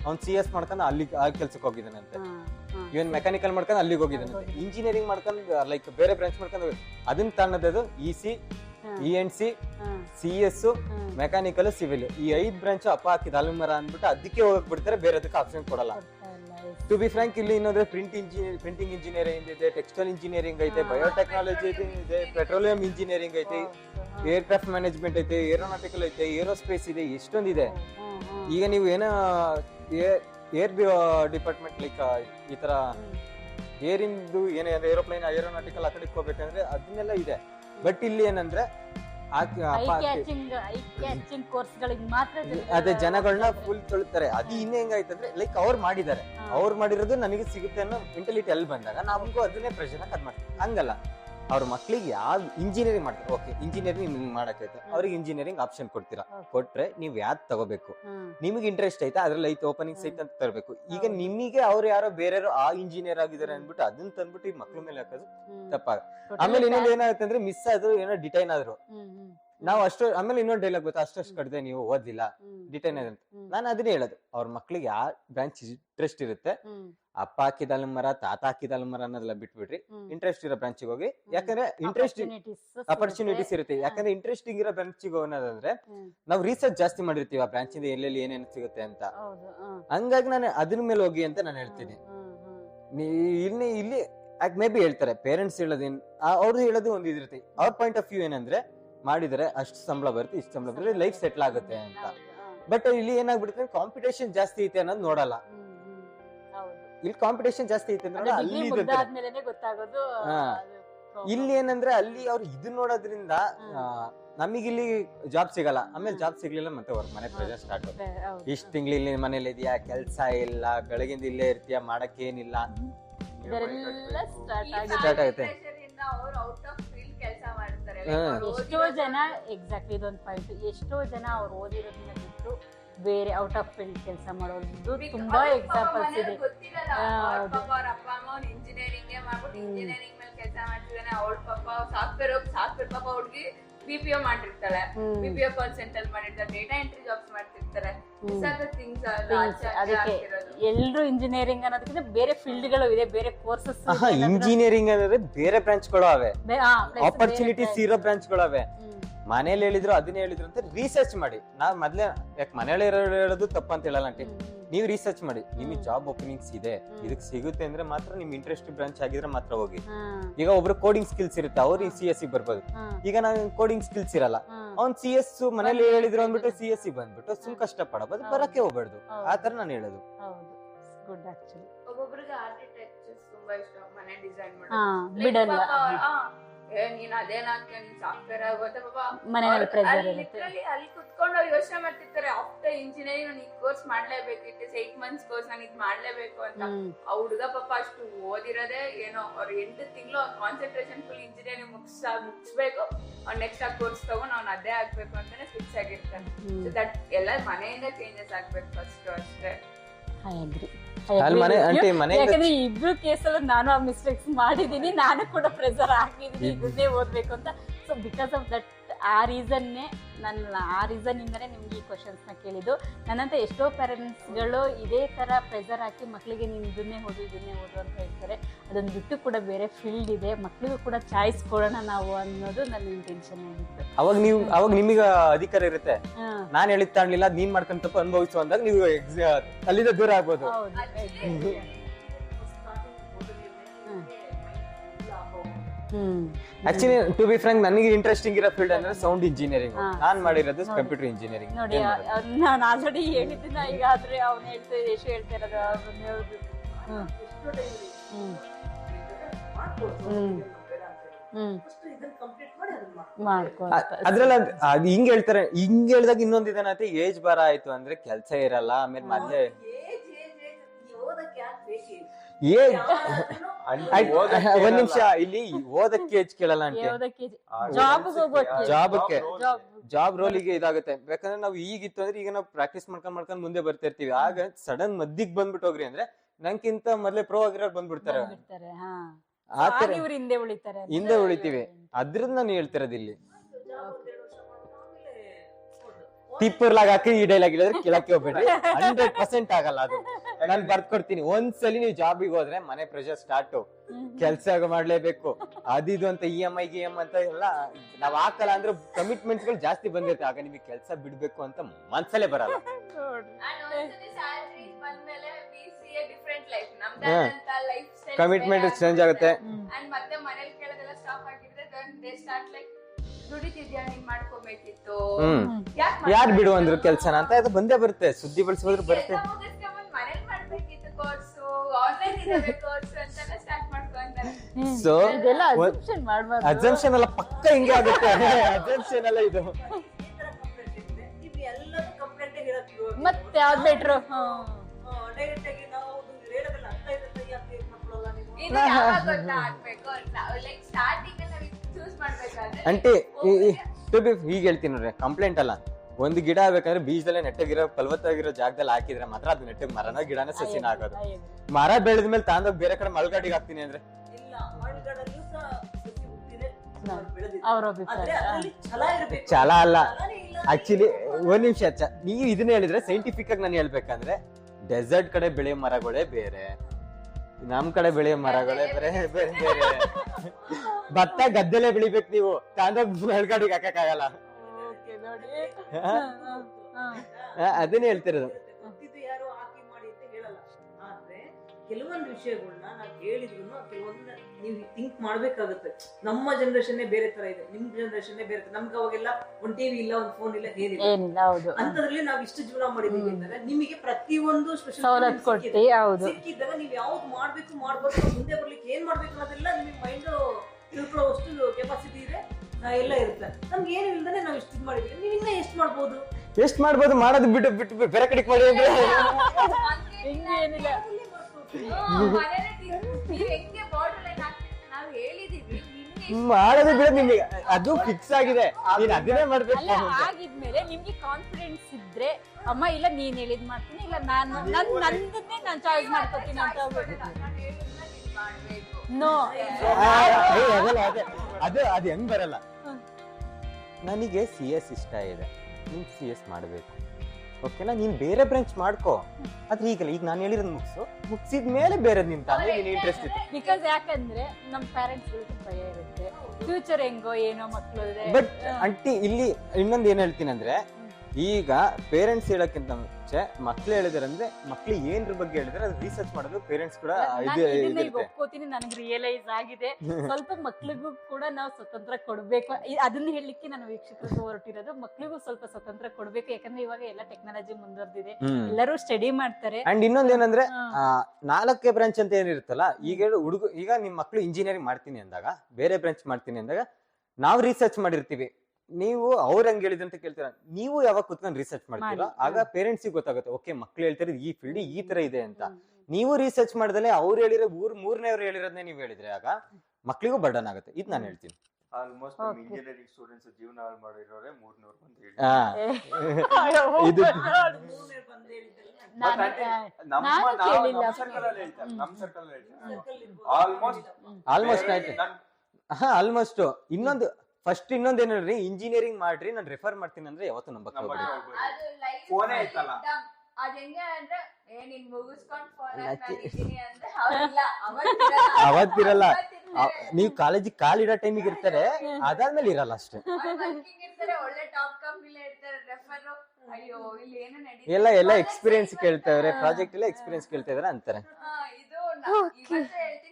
ಅವ್ನ್ ಸಿ ಎಸ್ ಮಾಡ್ಕೊಂಡು ಅಲ್ಲಿ ಆ ಕೆಲ್ಸಕ್ಕೆ ಹೋಗಿದ್ದಾನಂತೆ. ಇವನ್ ಮೆಕ್ಯಾನಿಕಲ್ ಮಾಡ್ಕೊಂಡು ಅಲ್ಲಿಗೆ ಹೋಗಿದ್ದಾನಂತೆ. ಹೋಗಿದ್ದಾನೆ. ಇಂಜಿನಿಯರಿಂಗ್ ಮಾಡ್ಕೊಂಡು ಲೈಕ್ ಬೇರೆ ಬ್ರಾಂಚ್ ಮಾಡ್ಕೊಂಡು ಅದನ್ನ ತನ್ನದು E C E N C C S. Mechanical civil ಈ ಐದ್ ಬ್ರಾಂಚ್ ಅಪ್ಪ ಹಾಕಿದ ಅಲಿಮರ ಅಂದ್ಬಿಟ್ಟು ಅದಕ್ಕೆ ಹೋಗಕ್ ಬಿಡ್ತಾರೆ ಬೇರೆ ಅದಕ್ಕೆ ಆಪ್ಷನ್ ಕೊಡಲ್ಲ. ಟು ಬಿ ಫ್ರಾಂಕ್ ಇಲ್ಲಿ ಇನ್ನೊಂದ್ರೆ ಪ್ರಿಂಟ್ ಇಂಜಿನಿಯರ್ ಪ್ರಿಂಟಿಂಗ್ ಇಂಜಿನಿಯರಿಂಗ್ ಇದೆ ಟೆಕ್ಸ್ಟೈಲ್ ಇಂಜಿನಿಯರಿಂಗ್ ಐತೆ. ಬಯೋಟೆಕ್ನಾಲಜಿ ಇದೆ ಪೆಟ್ರೋಲಿಯಂ ಇಂಜಿನಿಯರಿಂಗ್ ಐತೆ ಏರ್ಕ್ರಾಫ್ಟ್ ಏರ್ ಕ್ರಾಫ್ಟ್ ಮ್ಯಾನೇಜ್ಮೆಂಟ್ ಐತೆ ಏರೋನಾಟಿಕಲ್ ಐತೆ ಏರೋಸ್ಪೇಸ್ ಇದೆ ಎಷ್ಟೊಂದಿದೆ. ಈಗ ನೀವು ಏನೋ ಏರ್ ಡಿಪಾರ್ಟ್ಮೆಂಟ್ ಲೈಕ್ ಈ ತರ ಏರಿಂದು ಏನೇ ಏರೋಪ್ಲೇನ್ ಏರೋನಾಟಿಕಲ್ ಆ ಕಡೆ ಹೋಗ್ಬೇಕಂದ್ರೆ ಅದನ್ನೆಲ್ಲ ಇದೆ. ಬಟ್ ಇಲ್ಲಿ ಏನಂದ್ರೆ ಆಕೆ ಐ ಅಪ್ಪ ಆಕೆ- ಕ್ಯಾಚಿಂಗ್ ಐ ಕ್ಯಾಚಿಂಗ್ ಕೋರ್ಸ್ಗಳಿಗೆ ಮಾತ್ರ ಅದೇ ಜನಗಳನ್ನ ಫುಲ್ ತೊಳಿತಾರೆ. ಅದು ಇನ್ನೇ ಹೆಂಗಾಯ್ತಂದ್ರೆ ಲೈಕ್ ಅವ್ರು ಮಾಡಿದ್ದಾರೆ. ಹಾ. ಅವ್ರು ಮಾಡಿರೋದು ನನಗೆ ಸಿಗುತ್ತೆ ಅನ್ನೋ ಮೆಂಟಲಿಟಿ ಅಲ್ಲಿ ಬಂದಾಗ ನಮಗೂ ಅದನ್ನೇ ಪ್ರೆಷರ್ ಅದ್ ಮಾಡ್ತೀವಿ. ಹಂಗಲ್ಲ. ಅವ್ರ ಮಕ್ಳಿಗೆ ಯಾವ ಇಂಜಿನಿಯರಿಂಗ್ ಮಾಡ್ತಾರೆ. ಓಕೆ ಇಂಜಿನಿಯರಿಂಗ್ ನಿಮ್ಗೆ ಮಾಡಕೈತೆ ಅವ್ರಿಗೆ ಇಂಜಿನಿಯರಿಂಗ್ ಆಪ್ಷನ್ ಕೊಡ್ತೀರಾ. ಕೊಟ್ರೆ ನೀವು ಯಾವ್ದು ತಗೋಬೇಕು. ನಿಮಗೆ ಇಂಟ್ರೆಸ್ಟ್ ಐತೆ? ಅದ್ರಲ್ಲಿ ಐತೆ ಓಪನಿಂಗ್ ಸೈತ್ ಅಂತ ತರಬೇಕು. ಈಗ. ನಿಮಗೆ ಅವ್ರು ಯಾರೋ ಬೇರೆ ಆ ಇಂಜಿನಿಯರ್ ಆಗಿದ್ದಾರೆ ಅಂದ್ಬಿಟ್ಟು ಅದನ್ನ ತಂದ್ಬಿಟ್ಟು ಈ ಮಕ್ಳ ಮೇಲೆ ಹಾಕೋದು. ತಪ್ಪಾಗ ಆಮೇಲೆ ಇನ್ನೊಂದು. ಏನಾಗುತ್ತೆ ಅಂದ್ರೆ ಮಿಸ್ ಆದ್ರು ಏನೋ ಡಿಟೈನ್ ಆದ್ರು. ನಾವು ಅಷ್ಟು ಆಮೇಲೆ ಇನ್ನೊಂದು ಡೈಲಾಗ್ ಗೊತ್ತಾ? ಅಷ್ಟು ಕಡ್ದೆ ನೀವು ಓದಿಲ್ಲ ಡಿಟೇನ್ ಹ್ಮ್, ನಾನು ಅದನ್ನೇ ಹೇಳೋದು. ಅವ್ರ ಮಕ್ಳಿಗೆ ಆ ಬ್ರಾಂಚ್ ಇಂಟ್ರೆಸ್ಟ್ ಇರುತ್ತೆ. ಅಪ್ಪ ಹಾಕಿದ ಮರ ತಾತ ಹಾಕಿದ ಮರ ಅನ್ನೋದೆಲ್ಲ ಬಿಟ್ಬಿಡ್ರಿ. ಇಂಟ್ರೆಸ್ಟ್ ಇರೋ ಬ್ರಾಂಚಿಗೆ ಹೋಗಿ. ಯಾಕಂದ್ರೆ ಇಂಟ್ರೆಸ್ಟ್ ಅಪರ್ಚುನಿಟೀಸ್ ಇರುತ್ತೆ. ಯಾಕಂದ್ರೆ ಇಂಟ್ರೆಸ್ಟಿಂಗ್ ಇರೋ ಬ್ರಾಂಚಿಗೆ ಅನ್ನೋದಂದ್ರೆ. ನಾವು ರಿಸರ್ಚ್ ಜಾಸ್ತಿ ಮಾಡಿರ್ತೀವಿ ಆ ಬ್ರಾಂಚ್ ಇಂದ ಎಲ್ಲೆಲ್ಲಿ ಏನೇನು ಸಿಗುತ್ತೆ ಅಂತ. ಹಂಗಾಗಿ ನಾನು ಅದ್ರ ಮೇಲೆ ಹೋಗಿ ಅಂತ ನಾನು ಹೇಳ್ತೀನಿ. ಇಲ್ಲಿ ಇಲ್ಲಿ ಮೇ ಬಿ ಹೇಳ್ತಾರೆ ಪೇರೆಂಟ್ಸ್ ಹೇಳೋದೇನ್ ಅವ್ರು ಹೇಳೋದು ಒಂದು ಇದಿರುತ್ತೆ. ಅವ್ರ ಪಾಯಿಂಟ್ ಆಫ್ ವ್ಯೂ ಏನಂದ್ರೆ ಮಾಡಿದರೆ ಅಷ್ಟು ಸಂಬಳ ಬರುತ್ತೆ ಇಷ್ಟು ಸಂಬಳ ಬರುತ್ತೆ ಲೈಫ್ ಸೆಟ್ಲ್ ಆಗುತ್ತೆ ಅಂತ. ಬಟ್ ಇಲ್ಲಿ ಏನಾಗ್ಬಿಡುತ್ತೆ ಕಾಂಪಿಟೇಷನ್ ಜಾಸ್ತಿ ಐತೆ ಅನ್ನೋದು ನೋಡಲ್ಲ. ಇಲ್ಲಿ ಕಾಂಪಿಟೇಷನ್ ಜಾಸ್ತಿ ಐತೆ ಅಂದ್ರೆ ಅಲ್ಲಿ. ಇಲ್ಲಿ ಏನಂದ್ರೆ ಅಲ್ಲಿ ಅವ್ರು ಇದು ನೋಡೋದ್ರಿಂದ ನಮಗಿಲ್ಲಿ ನಮಗೆ ಇಲ್ಲಿ ಜಾಬ್ ಸಿಗಲ್ಲ. ಆಮೇಲೆ ಜಾಬ್ ಸಿಗ್ಲಿಲ್ಲ ಮತ್ತೆ ಅವ್ರ ಮನೆ ಪ್ರೆಷರ್ ಸ್ಟಾರ್ಟ್ ಇಷ್ಟ್. ತಿಂಗಳು ಇಲ್ಲಿ ಮನೇಲಿ ಇದೆಯಾ ಕೆಲ್ಸ ಇಲ್ಲ ಬೆಳಗಿಂದ ಇಲ್ಲೇ ಇರ್ತೀಯಾ ಮಾಡಕ್ಕೇನಿಲ್ಲ. ಸ್ಟಾರ್ಟ್ ಆಗುತ್ತೆ. ಎಷ್ಟೋ ಜನ ಎಕ್ಸಾಕ್ಟ್ಲಿ ಇದೊಂದು ಪಾಯಿಂಟ್ ಎಷ್ಟೋ ಜನ ಅವ್ರು ಓದಿರೋದನ್ನ ಬಿಟ್ಟು ಬೇರೆ ಔಟ್ ಆಫ್ ಫೀಲ್ಡ್ ಕೆಲಸ ಮಾಡೋದು ತುಂಬಾ ಎಕ್ಸಾಂಪಲ್ಸ್ ಇದೆ. ಇಂಜಿನಿಯರಿಂಗ್ ಮಾಡ್ಬಿಟ್ಟು. ಇಂಜಿನಿಯರಿಂಗ್ ಮೇಲೆ ಕೆಲಸ ಮಾಡ್ತಿದ್ದಾನೆ ಅವ್ಳ ಪಾಪ ಸಾಫ್ಟ್ವೇರ್ ಸಾಫ್ಟ್ವೇರ್ ಪಾಪ ಹುಡುಗಿ B P O ಮಾಡಿರ್ತಾಳೆ. B P O call centre ಮಾಡಿರ್ತಾರೆ. ಡೇಟಾ ಎಂಟ್ರಿ ಜಾಬ್ಸ್ ಮಾಡ್ತಿರ್ತಾರೆ. ಅದಕ್ಕೆ ಎಲ್ರು ಇಂಜಿನಿಯರಿಂಗ್ ಅನ್ನೋದಕ್ಕಿಂತ ಬೇರೆ ಫೀಲ್ಡ್ಗಳು ಇದೆ ಬೇರೆ ಕೋರ್ಸಸ್ ಇಂಜಿನಿಯರಿಂಗ್ ಅಂದ್ರೆ ಬೇರೆ ಬ್ರಾಂಚ್ಗಳು ಅವೆ. ಆಪರ್ಚುನಿಟೀಸ್ ಇರೋ ಬ್ರಾಂಚ್ಗಳು ಅವೆ. ಮನೇಲಿ ಹೇಳಿದ್ರು ಅದನ್ನ ಹೇಳಿದ್ರು ಅಂತ ರಿಸರ್ಚ್ ಮಾಡಿ. ನಾವ್ ಮೊದ್ಲೇ ಯಾಕೆ ಮನೇಲಿ ಹೇಳೋದು ತಪ್ಪು ಅಂತ ಹೇಳಲ್ಲ ಆಂಟಿ. ನೀವು ರಿಸರ್ಚ್ ಮಾಡಿ ನಿಮಗೆ ಜಾಬ್ ಓಪನಿಂಗ್ಸ್ ಇದೆ ಇದಕ್ಕೆ ಇದಕ್ ಸಿಗುತ್ತೆ ಅಂದ್ರೆ ಮಾತ್ರ ನಿಮ್ ಇಂಟ್ರೆಸ್ಟ್ ಬ್ರಾಂಚ್ ಆಗಿದ್ರೆ ಮಾತ್ರ ಹೋಗಿ. ಈಗ ಒಬ್ರು ಕೋಡಿಂಗ್ ಸ್ಕಿಲ್ಸ್ ಇರುತ್ತೆ ಅವ್ರು ಸಿ ಎಸ್ ಸಿ ಬರ್ಬೋದು. ಈಗ ನಾನು ಕೋಡಿಂಗ್ ಸ್ಕಿಲ್ಸ್ ಇರಲ್ಲ ಅವ್ನ್ ಸಿ ಎಸ್ ಮನೇಲಿ ಹೇಳಿದ್ರು ಅಂದ್ಬಿಟ್ಟು. ಸಿ ಎಸ್ ಸಿ ಬಂದ್ಬಿಟ್ಟು ಸುಮ್ ಕಷ್ಟ ಪಡಬಹುದು ಹೌದು. ಬರಕ್ಕೆ ಹೋಗ್ಬಾರ್ದು. ಆ ತರ ನಾನು ಹೇಳೋದು. ಹೌದು. ಗುಡ್ ಆಕ್ಚುಲಿ ಒಬ್ಬೊಬ್ರಿಗೆ ಆರ್ಕಿಟೆಕ್ಚರ್ ತುಂಬಾ ಇಷ್ಟ ಮನೆ ಡಿಸೈನ್ ಮಾಡೋದು. ಬಿಡಲ್ಲ. ನೀನ್ ಅದೇನಾಗ್ತೀಯ ನೀನ್ ಸಾಫ್ಟ್ವೇರ್ ಆಗೋದ ಪಾಪ ಮನೆಯಲ್ಲಿ pressure ಅಲ್ಲಿ ಇರುತ್ತೆ. literally ಅಲ್ಲಿ ಕುತ್ಕೊಂಡು ಅವ್ರು ಯೋಚನೆ ಮಾಡ್ತಿರ್ತಾರೆ ಆಫ್ಟರ್ ಇಂಜಿನಿಯರಿಂಗ್ ನಾನು ಈ ಕೋರ್ಸ್ ಮಾಡ್ಲೇಬೇಕು it is eight months course ನಾನು ಇದು ಮಾಡ್ಲೇಬೇಕು ಅಂತ. ಹ್ಮ್. ಆ ಹುಡುಗ ಪಾಪ ಅಷ್ಟು ಓದಿರೋದೇ ಏನೋ ಅವ್ರ ಎಂಟು ತಿಂಗಳು ಕಾನ್ಸಂಟ್ರೇಷನ್ ಫುಲ್ ಇಂಜಿನಿಯರಿಂಗ್ ಮುಗಿಸ್ ಮುಗಿಸ್ಬೇಕು. ಅವ್ನ ನೆಕ್ಸ್ಟ್ ಆ ಕೋರ್ಸ್ ತಗೊಂಡು ಅವ್ನ ಅದೇ ಆಗ್ಬೇಕು ಅಂತಾನೆ ಫಿಕ್ಸ್ ಆಗಿರ್ತಾನೆ. ಹ್ಮ್. ಸೊ ದಟ್ ಎಲ್ಲ ಮನೆಯಿಂದ ಚೇಂಜಸ್ ಆಗ್ಬೇಕು ಫಸ್ಟ್ ಅಷ್ಟೇ. I agree. ಮನೆ ಅಂಟಿ ಮನೆ ಯಾಕಂದ್ರೆ ಇಬ್ರು ಕೇಸಲ್ಲೂ ನಾನು ಆ ಮಿಸ್ಟೇಕ್ಸ್ ಮಾಡಿದೀನಿ ನಾನು ಕೂಡ ಪ್ರೆಸರ್ ಹಾಕಿದೀನಿ ಇದನ್ನೇ ಓದ್ಬೇಕು ಅಂತ. ಸೊ ಬಿಕಾಸ್ ಆಫ್ ದಟ್ ಆ ರೀಸನ್ನೇ ನನ್ನ ಆ ರೀಸನ್ ಇಂದನೇ ನಿಮ್ಗೆ ಈ ಕ್ವಶನ್ಸ್ನ ಕೇಳಿದ್ದು. ನನ್ನಂತ ಎಷ್ಟೋ ಪೇರೆಂಟ್ಸ್ಗಳು ಇದೇ ತರ ಪ್ರೆಸರ್ ಹಾಕಿ ಮಕ್ಕಳಿಗೆ ನೀನು ಇದನ್ನೇ ಓದು ಇದನ್ನೇ ಓದು ಅಂತ ಹೇಳ್ತಾರೆ. ಅದನ್ನು ಬಿಟ್ಟು ಕೂಡ ಬೇರೆ ಫೀಲ್ಡ್ ಇದೆ. ಮಕ್ಕಳಿಗೂ ಕೂಡ ಚಾಯ್ಸ್ ಕೊಡೋಣ ನಾವು ಅನ್ನೋದು ನನ್ನ ಇಂಟೆನ್ಷನ್ ಆಗಿತ್ತು. ಅವಾಗ ನೀವು ಅವಾಗ ನಿಮಗೆ ಅಧಿಕಾರ ಇರುತ್ತೆ. ನಾನು ಹೇಳಿದ್ ತಾಣ್ಲಿಲ್ಲ ನೀನ್ ಮಾಡ್ಕೊಂತಪ್ಪ ತಪ್ಪು ಅನುಭವಿಸು ಅಂದಾಗ ನೀವು ಅಲ್ಲಿಂದ ದೂರ ಆಗ್ಬೋದು. ಆಕ್ಚುಲಿ ಟು ಬಿ ಫ್ರಾಂಕ್ ನನಗೆ ಇಂಟ್ರೆಸ್ಟಿಂಗ್ ಇರೋ ಫೀಲ್ಡ್ ಅಂದ್ರೆ ಸೌಂಡ್ ಇಂಜಿನಿಯರಿಂಗ್. ನಾನ್ ಮಾಡಿರೋದು. ಕಂಪ್ಯೂಟರ್ ಇಂಜಿನಿಯರಿಂಗ್ ನೋಡಿ ನಾನು ಆಲ್ರೆಡಿ ಹೇಳಿದ್ದನ್ನ ಈಗ ಆದ್ರೆ ಅವ್ನು ಹೇಳ್ತಾ ಎಷ್ಟು ಹೇಳ್ತಾ ಇರೋದು ಅದ್ರಲ್ಲಿ ಅದ್- ಅದ್ ಹಿಂಗ್ ಹೇಳ್ತಾರೆ ಹಿಂಗ್ ಹೇಳ್ದಾಗ ಇನ್ನೊಂದ್ ಇದೇನಂತೆ ಏಜ್ ಬರ ಆಯ್ತು ಅಂದ್ರೆ ಕೆಲ್ಸ ಇರಲ್ಲ ಆಮೇಲೆ ಮೊದ್ಲೇ ಯಾರಾದ್ರೂ ಒಂದ್ ನಿಮಿಷ ಇಲ್ಲಿ ಓದಕ್ಕೆ ಏಜ್ ಕೇಳಲ್ಲ ಅಂತ ಯಾವುದಕ್ಕೆ ಜಾಬ್ ರೋಲಿಗೆ ಇದಾಗುತ್ತೆ. ಯಾಕಂದ್ರೆ ನಾವು ಈಗಿತ್ತು ಅಂದ್ರೆ ಈಗ ನಾವು ಪ್ರಾಕ್ಟೀಸ್ ಮಾಡ್ಕೊಂಡ್ ಮಾಡ್ಕೊಂಡ್ ಮುಂದೆ ಬರ್ತಾ ಇರ್ತೀವಿ. ಆಗ ಸಡನ್ ಮದ್ದಿಗ್ ಬಂದ್ಬಿಟ್ಟು ಹೋಗ್ರಿ ಅಂದ್ರೆ ನಂಗಿಂತ ಮೊದ್ಲೇ ಪ್ರೋ ಆಗಿರೋರು ಬಂದ್ಬಿಡ್ತಾರೆ. ಬಿಡ್ತಾರೆ ಹಾ. ಆ ತರ ಇವ್ರು ಹಿಂದೆ ಉಳಿತಾರೆ ಹಿಂದೆ ಉಳಿತೀವಿ. ಅದ್ರದ್ದು ನಾನು ಹೇಳ್ತಿರೋದು ಇಲ್ಲಿ. ಟಿಪ್ಪರ್ಲಾಗ ಹಾಕಿ ಈ ಡೈಲಾಗ್ ಇಲ್ಲದ್ರೆ ಕೆಳಕ್ಕೆ ಹೋಗ್ಬೇಡ್ರಿ. ಹಂಡ್ರೆಡ್ ಪರ್ಸೆಂಟ್ ಆಗಲ್ಲ ಅದು. ನಾನು ಬರ್ದ್ಕೊಡ್ತೀನಿ. ಒಂದ್ಸಲಿ ನೀವು ಜಾಬಿಗೆ ಹೋದ್ರೆ ಮನೆ ಪ್ರೆಷರ್ ಸ್ಟಾರ್ಟ್. ಕೆಲ್ಸ ಮಾಡ್ಲೇಬೇಕು. ಅದಿದು ಅಂತ ಇ ಎಂ ಐ ಗಿ ಎಂ ಅಂತ ಎಲ್ಲ ನಾವ್ ಹಾಕಲ್ಲ ಅಂದ್ರೆ ಕಮಿಟ್ಮೆಂಟ್ಸ್ಗಳು ಜಾಸ್ತಿ ಬಂದಿರುತ್ತೆ ಆಗ ನಿಮಗೆ ಕೆಲ್ಸ ಬಿಡ್ಬೇಕು ಅಂತ ಮನ್ಸಲ್ಲೇ ಬರಲ್ಲ. ಕಮಿಟ್ಮೆಂಟ್ ಚೇಂಜ್ ಆಗುತ್ತೆ. ದುಡಿತಿದ್ಯಾ ನೀನ್ ಮಾಡ್ಕೋಬೇಕಿತ್ತು? ಹ್ಮ್. ಯಾಕ್ ಯಾರ್ ಬಿಡು ಅಂದ್ರು ಕೆಲ್ಸನ ಅಂತ ಅದು ಬಂದೇ ಬರುತ್ತೆ. ಸುದ್ದಿ ಬಳಸಿದ್ರೆ ಬರುತ್ತೆ. ಮನೇಲಿ ಮಾಡ್ಬೇಕಿತ್ತು ಕೋರ್ಸು ಆನ್ಲೈನ್ ಇದಾವೆ ಕೋರ್ಸ್ ಅಂತೆಲ್ಲ ಸ್ಟಾರ್ಟ್ ಮಾಡ್ಕೊಂತಾರೆ ಹ್ಮ್. So, ಇದೆಲ್ಲ ಒಂದ್- assumption ಮಾಡ್ಬಾರ್ದು. ಅಜಂಪ್ಷನ್ ಎಲ್ಲ ಪಕ್ಕ ಹಿಂಗೆ ಆಗುತ್ತೆ. ಅಜಂಪ್ಷನ್ ಎಲ್ಲ ಇದು. ಮತ್ತೆ ಯಾವ್ದು ಬೆಟ್ರು ಇದು ಯಾವಾಗ ಲೈಕ್ ಸ್ಟಾರ್ಟಿಂಗ್ ಅಂಟಿ ಟು ಬಿ ಹೀಗೆ ಹೇಳ್ತೀನಿ ನೋಡ್ರಿ ಕಂಪ್ಲೇಂಟ್ ಅಲ್ಲ. ಒಂದು ಗಿಡ ಆಗ್ಬೇಕಂದ್ರೆ ಬೀಜದಲ್ಲೇ ನೆಟ್ಟಗಿರೋ ಫಲವತ್ತಾಗಿರೋ ಜಾಗದಲ್ಲಿ ಹಾಕಿದ್ರೆ ಮಾತ್ರ ಅದು ನೆಟ್ಟಗ್ ಮರನ ಗಿಡನ ಸಸಿನ ಆಗೋದು ಮರ ಬೆಳೆದ ಮೇಲೆ ತಾಂದೋಗ್ ಬೇರೆ ಕಡೆ ಮಲ್ಗಾಡಿಗೆ ಹಾಕ್ತೀನಿ ಅಂದ್ರೆ ಛಲ ಅಲ್ಲ ಆಕ್ಚುಲಿ ಒಂದ್ ನಿಮಿಷ ನೀವು ಇದನ್ನ ಹೇಳಿದ್ರೆ ಸೈಂಟಿಫಿಕ್ ಆಗಿ ನಾನು ಹೇಳ್ಬೇಕಂದ್ರೆ ಡೆಸರ್ಟ್ ಕಡೆ ಬೆಳೆಯೋ ಮರಗಳೇ ಬೇರೆ ನಮ್ ಕಡೆ ಬೆಳೆಯೋ ಮರಗಳೇ ಬೇರೆ ಬೇರೆ ಬೇರೆ. ಭತ್ತ ಗದ್ದೆಲೆ ಬೆಳಿಬೇಕು ನೀವು. ತಾನೇ ಮಲ್ಗಾಡಿಗೆ ಹಾಕಕ್ಕಾಗಲ್ಲ. ಓಕೆ ನೋಡಿ. ಹಾ? ಹಾ, ಅದನ್ನೇ ಹೇಳ್ತಿರೋದು. ಕೆಲವೊಂದು ವಿಷಯಗಳನ್ನ ನಾವು ಹೇಳಿದ್ರು ಕೆಲವೊಂದು ನೀವು ಥಿಂಕ್ ಮಾಡ್ಬೇಕಾಗುತ್ತೆ. ನಮ್ಮ ಜನರೇಷನ್ ಬೇರೆ ತರ ಇದೆ. ನಿಮ್ ಜನರೇಷನ್ ಬೇರೆ ತರ. ನಮ್ಗೆ ಅವಾಗೆಲ್ಲ ಒಂದ್ ಟಿವಿ ಇಲ್ಲ ಒಂದ್ ಫೋನ್ ಇಲ್ಲ ಏನಿಲ್ಲ. ಅಂತದ್ರಲ್ಲಿ ನಾವ್ ಇಷ್ಟು ಜೀವನ ಮಾಡಿದೀವಿ ಅಂದಾಗ ನಿಮಗೆ ಪ್ರತಿಯೊಂದು ಸ್ಪೆಷಲ್ ಸಿಕ್ಕಿದ್ದಾಗ ನೀವ್ ಯಾವ್ದು ಮಾಡ್ಬೇಕು ಮಾಡ್ಬಾರ್ದು ಮುಂದೆ ಬರ್ಲಿಕ್ಕೆ ಏನ್ ಮಾಡ್ಬೇಕು ಅನ್ನೋದೆಲ್ಲ ನಿಮ್ ಮೈಂಡ್ ತಿಳ್ಕೊಳ್ಳೋಷ್ಟು ಕೆಪಾಸಿಟಿ ಇದೆ ಎಲ್ಲ ಇರುತ್ತೆ. ನಮ್ಗೆ ಏನು ಇಲ್ದಾನೆ ನಾವ್ ಇಷ್ಟು ಇದು ಮಾಡಿದ್ವಿ. ನೀವ್ ಇನ್ನ ಎಷ್ಟು ಮಾಡ್ಬೋದು? ಎಷ್ಟ್ ಮಾಡ್ಬೋದು ಮಾಡೋದು ಬಿಟ್ಟು ಬಿಟ್ಟು ಬೇರೆ ಕಡೆ ಮಾಡಿ ಏನಿಲ್ಲ ಮಾಡೋದು ಬಿಡ ನಿಮಗೆ ಅದು ಫಿಕ್ಸ್ ಆಗಿದೆ. ನೀನ್ ಅದನ್ನೇ ಮಾಡ್ಬೇಕು. ಅಲ್ಲ ಆಗಿದ್ಮೇಲೆ ನಿಮ್ಗೆ ಕಾನ್ಫಿಡೆನ್ಸ್ ಇದ್ರೆ ಅಮ್ಮ ಇಲ್ಲ ನೀನ್ ಹೇಳಿದ್ ಮಾಡ್ತೀನಿ ಇಲ್ಲ ನಾನು ನನ್ ನಂದನ್ನೇ ನಾನು ಚಾಯ್ಸ್ ಮಾಡ್ಕೊತೀನಿ ಅಂತ ನಾನ್ ಹೇಳಿದ್ನ ನೀವ್ ಮಾಡ್ಬೇಕು ನೋ ಅದೇ. ಅದು ಅದು ಹೆಂಗ್ ಬರಲ್ಲ. ನನಗೆ ಸಿ ಎಸ್ ಇಷ್ಟ ಇದೆ. ನೀನ್ ಸಿ ಎಸ್ ಮಾಡಬೇಕು. ಓಕೆನಾ? ನೀನ್ ಬೇರೆ ಬ್ರಾಂಚ್ ಮಾಡ್ಕೋ. ಆದ್ರೆ ಈಗಲ್ಲ ಈಗ ನಾನು ಹೇಳಿರೋದ್ ಮುಗಿಸು. ಮುಗಿಸಿದ ಮೇಲೆ ಬೇರೆ ನಿಂತ ನೀನ್ ಇಂಟ್ರೆಸ್ಟ್ ಇತ್ತು. ಬಿಕಾಸ್ ಯಾಕಂದ್ರೆ ನಮ್ ಪ್ಯಾರೆಂಟ್ಸ್ ಭಯ ಇರುತ್ತೆ. ಫ್ಯೂಚರ್ ಹೆಂಗೋ ಏನೋ ಮಕ್ಕಳು ಬಟ್ ಅಂಟಿ ಇಲ್ಲಿ ಇನ್ನೊಂದು ಏನ್ ಹೇಳ್ತೀನಿ ಅಂದ್ರೆ ಈಗ ಪೇರೆಂಟ್ಸ್ ಹೇಳಕ್ಕಿಂತ ಮುಂಚೆ ಮಕ್ಳು ಹೇಳಿದಾರೆ ಅಂದ್ರೆ ಮಕ್ಳು ಏನ್ರ ಬಗ್ಗೆ ಹೇಳಿದ್ರೆ ಅದು ರಿಸರ್ಚ್ ಮಾಡೋದು ಪೇರೆಂಟ್ಸ್ ಕೂಡ ಇದು ಇದಿರುತ್ತೆ ಒಪ್ಕೋತೀನಿ ನನಗೆ ರಿಯಲೈಸ್ ಆಗಿದೆ. ಸ್ವಲ್ಪ ಮಕ್ಳಿಗೂ ಕೂಡ ನಾವು ಸ್ವತಂತ್ರ ಕೊಡ್ಬೇಕು. ಇ- ಅದನ್ನ ಹೇಳಲಿಕ್ಕೆ ನಾನು ವೀಕ್ಷಕರಿಗೆ ಹೊರಟಿರೋದು ಮಕ್ಳಿಗೂ ಸ್ವಲ್ಪ ಸ್ವತಂತ್ರ ಕೊಡ್ಬೇಕು. ಯಾಕಂದ್ರೆ ಇವಾಗ ಎಲ್ಲ ಟೆಕ್ನಾಲಜಿ ಮುಂದುವರೆದಿದೆ. ಹ್ಮ್. ಎಲ್ಲರೂ ಸ್ಟಡಿ ಮಾಡ್ತಾರೆ. ಅಂಡ್ ಇನ್ನೊಂದ್ ಏನಂದ್ರೆ ಹಾ. ಆ, ನಾಲ್ಕೇ ಬ್ರಾಂಚ್ ಅಂತ ಏನಿರುತ್ತಲ್ಲ ಈಗ ಹೇಳು ಹುಡುಗ ಈಗ ನಿಮ್ ಮಕ್ಳು ಇಂಜಿನಿಯರಿಂಗ್ ಮಾಡ್ತೀನಿ ಅಂದಾಗ ಬೇರೆ ಬ್ರಾಂಚ್ ಮಾಡ್ತೀನಿ ಅಂದಾಗ ನಾವು ರಿಸರ್ಚ್ ಮಾಡಿರ್ತೀವಿ. ನೀವು ಅವ್ರ ಹಂಗ್ ಹೇಳಿದ್ರೆ ಅಂತ ಕೇಳ್ತೀರ? ನೀವು ಯಾವಾಗ ಕುತ್ಕೊಂಡು ರಿಸರ್ಚ್ ಮಾಡ್ತೀರಾ? ಆಗ ಪೇರೆಂಟ್ಸ್ ಗೊತ್ತಾಗುತ್ತೆ ಓಕೆ ಮಕ್ಳು ಹೇಳ್ತಾರೆ ಈ ಫೀಲ್ಡ್ ಈ ತರ ಇದೆ ಅಂತ. ನೀವು ರಿಸರ್ಚ್ ಮಾಡ್ದಲೆ ಅವ್ರು ಹೇಳಿರೋ ಊರ್ ಮೂರನೇವ್ರು ಹೇಳಿರೋದನ್ನೇ ನೀವು ಹೇಳಿದ್ರೆ ಆಗ ಮಕ್ಳಿಗೂ ಬರ್ಡನ್ ಆಗುತ್ತೆ. ಇದ್ ನಾನು ಹೇಳ್ತೀನಿ. ಆಲ್ಮೋಸ್ಟ್ ಇಂಜಿನಿಯರಿಂಗ್ ಸ್ಟೂಡೆಂಟ್ಸ್ ಜೀವನ ಹಾಳು ಮಾಡಿರೋರೆ ಮೂರ್ನೂರು ಬಂದು ಮೂರನೇ ಆಲ್ಮೋಸ್ಟ್ ಆಲ್ಮೋಸ್ಟ್ ಇನ್ನೊಂದು ಫಸ್ಟ್ ಇನ್ನೊಂದ್ ಏನ್ ಹೇಳ್ರಿ ಇಂಜಿನಿಯರಿಂಗ್ ಮಾಡ್ರಿ ನಾನು ರೆಫರ್ ಮಾಡ್ತೀನಿ ಅಂದ್ರೆ ಯಾವತ್ತು ನಂಬಕ್ ನಂಬಕ್ ಹೋಗ್ಬೇಡಿ. ಹೋಗ್ಬೇಡಿ. ಅದು life Phone ಏ ಅಲ್ಲಿ ಇತ್ತಲ್ಲ. done. ಅದ್ ಹೆಂಗೆ ಅಂದ್ರೆ ಏ ನೀನ್ ಮುಗಿಸ್ಕೊಂಡ್ ಫೋನ್ ಅಂದ್ರೆ ಅವ್ರಿಲ್ಲ ಅವತ್ತಿರಲ್ಲ. ಅವತ್ತಿರಲ್ಲ. ನೀವು ಕಾಲೇಜಿಗೆ ಕಾಲಿಡೋ ಟೈಮಿಗೆ ಇರ್ತಾರೆ. ಅದಾದ್ಮೇಲೆ ಇರಲ್ಲ ಅಷ್ಟೇ. ಅವ್ರು working ಇರ್ತಾರೆ ಒಳ್ಳೆ ಟಾಪ್ ಕಂಪ್ನಿಲಿ ಇರ್ತಾರೆ ರೆಫರ್ ಅಯ್ಯೋ ಇಲ್ಲಿ ಏನು ನಡೀತಿದೆ? ಎಲ್ಲ ಎಲ್ಲ ಎಕ್ಸ್ಪೀರಿಯನ್ಸ್ ಕೇಳ್ತಾ ಕೇಳ್ತಾವ್ರೆ ಪ್ರಾಜೆಕ್ಟ್ ಎಲ್ಲ ಎಕ್ಸ್ಪೀರಿಯನ್ಸ್ ಕೇಳ್ತಾ ಇದಾರೆ ಅಂತಾರೆ. ಹಾ, ಇದು ನಾ- ಇವತ್ತೇ ಹೇಳ್ತೀನಿ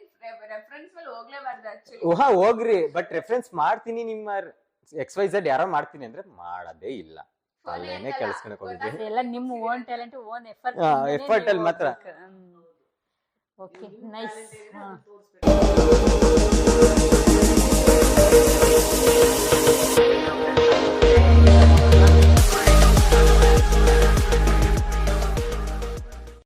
ರೆಫರೆನ್ಸ್ ಮೇಲೆ ಹೋಗ್ಲೇಬಾರ್ದು ಆಕ್ಚುಲಿ ಹೋಗ್ರಿ. ಬಟ್ ರೆಫರೆನ್ಸ್ ಮಾಡ್ತೀನಿ ನಿಮ್ಮ ಎಕ್ಸ್ ವೈ ಝಡ್ ಯಾರೋ ಮಾಡ್ತೀನಿ ಅಂದ್ರೆ ಮಾಡೋದೇ ಇಲ್ಲ. ಅಲ್ಲೇನೆ ಕೆಲಸಕ್ಕೆ ಹೋಗಿದ್ದೆ ಎಲ್ಲ ನಿಮ್ಮ own talent own effort effort ಅಲ್ಲಿ ಮಾತ್ರ. Okay nice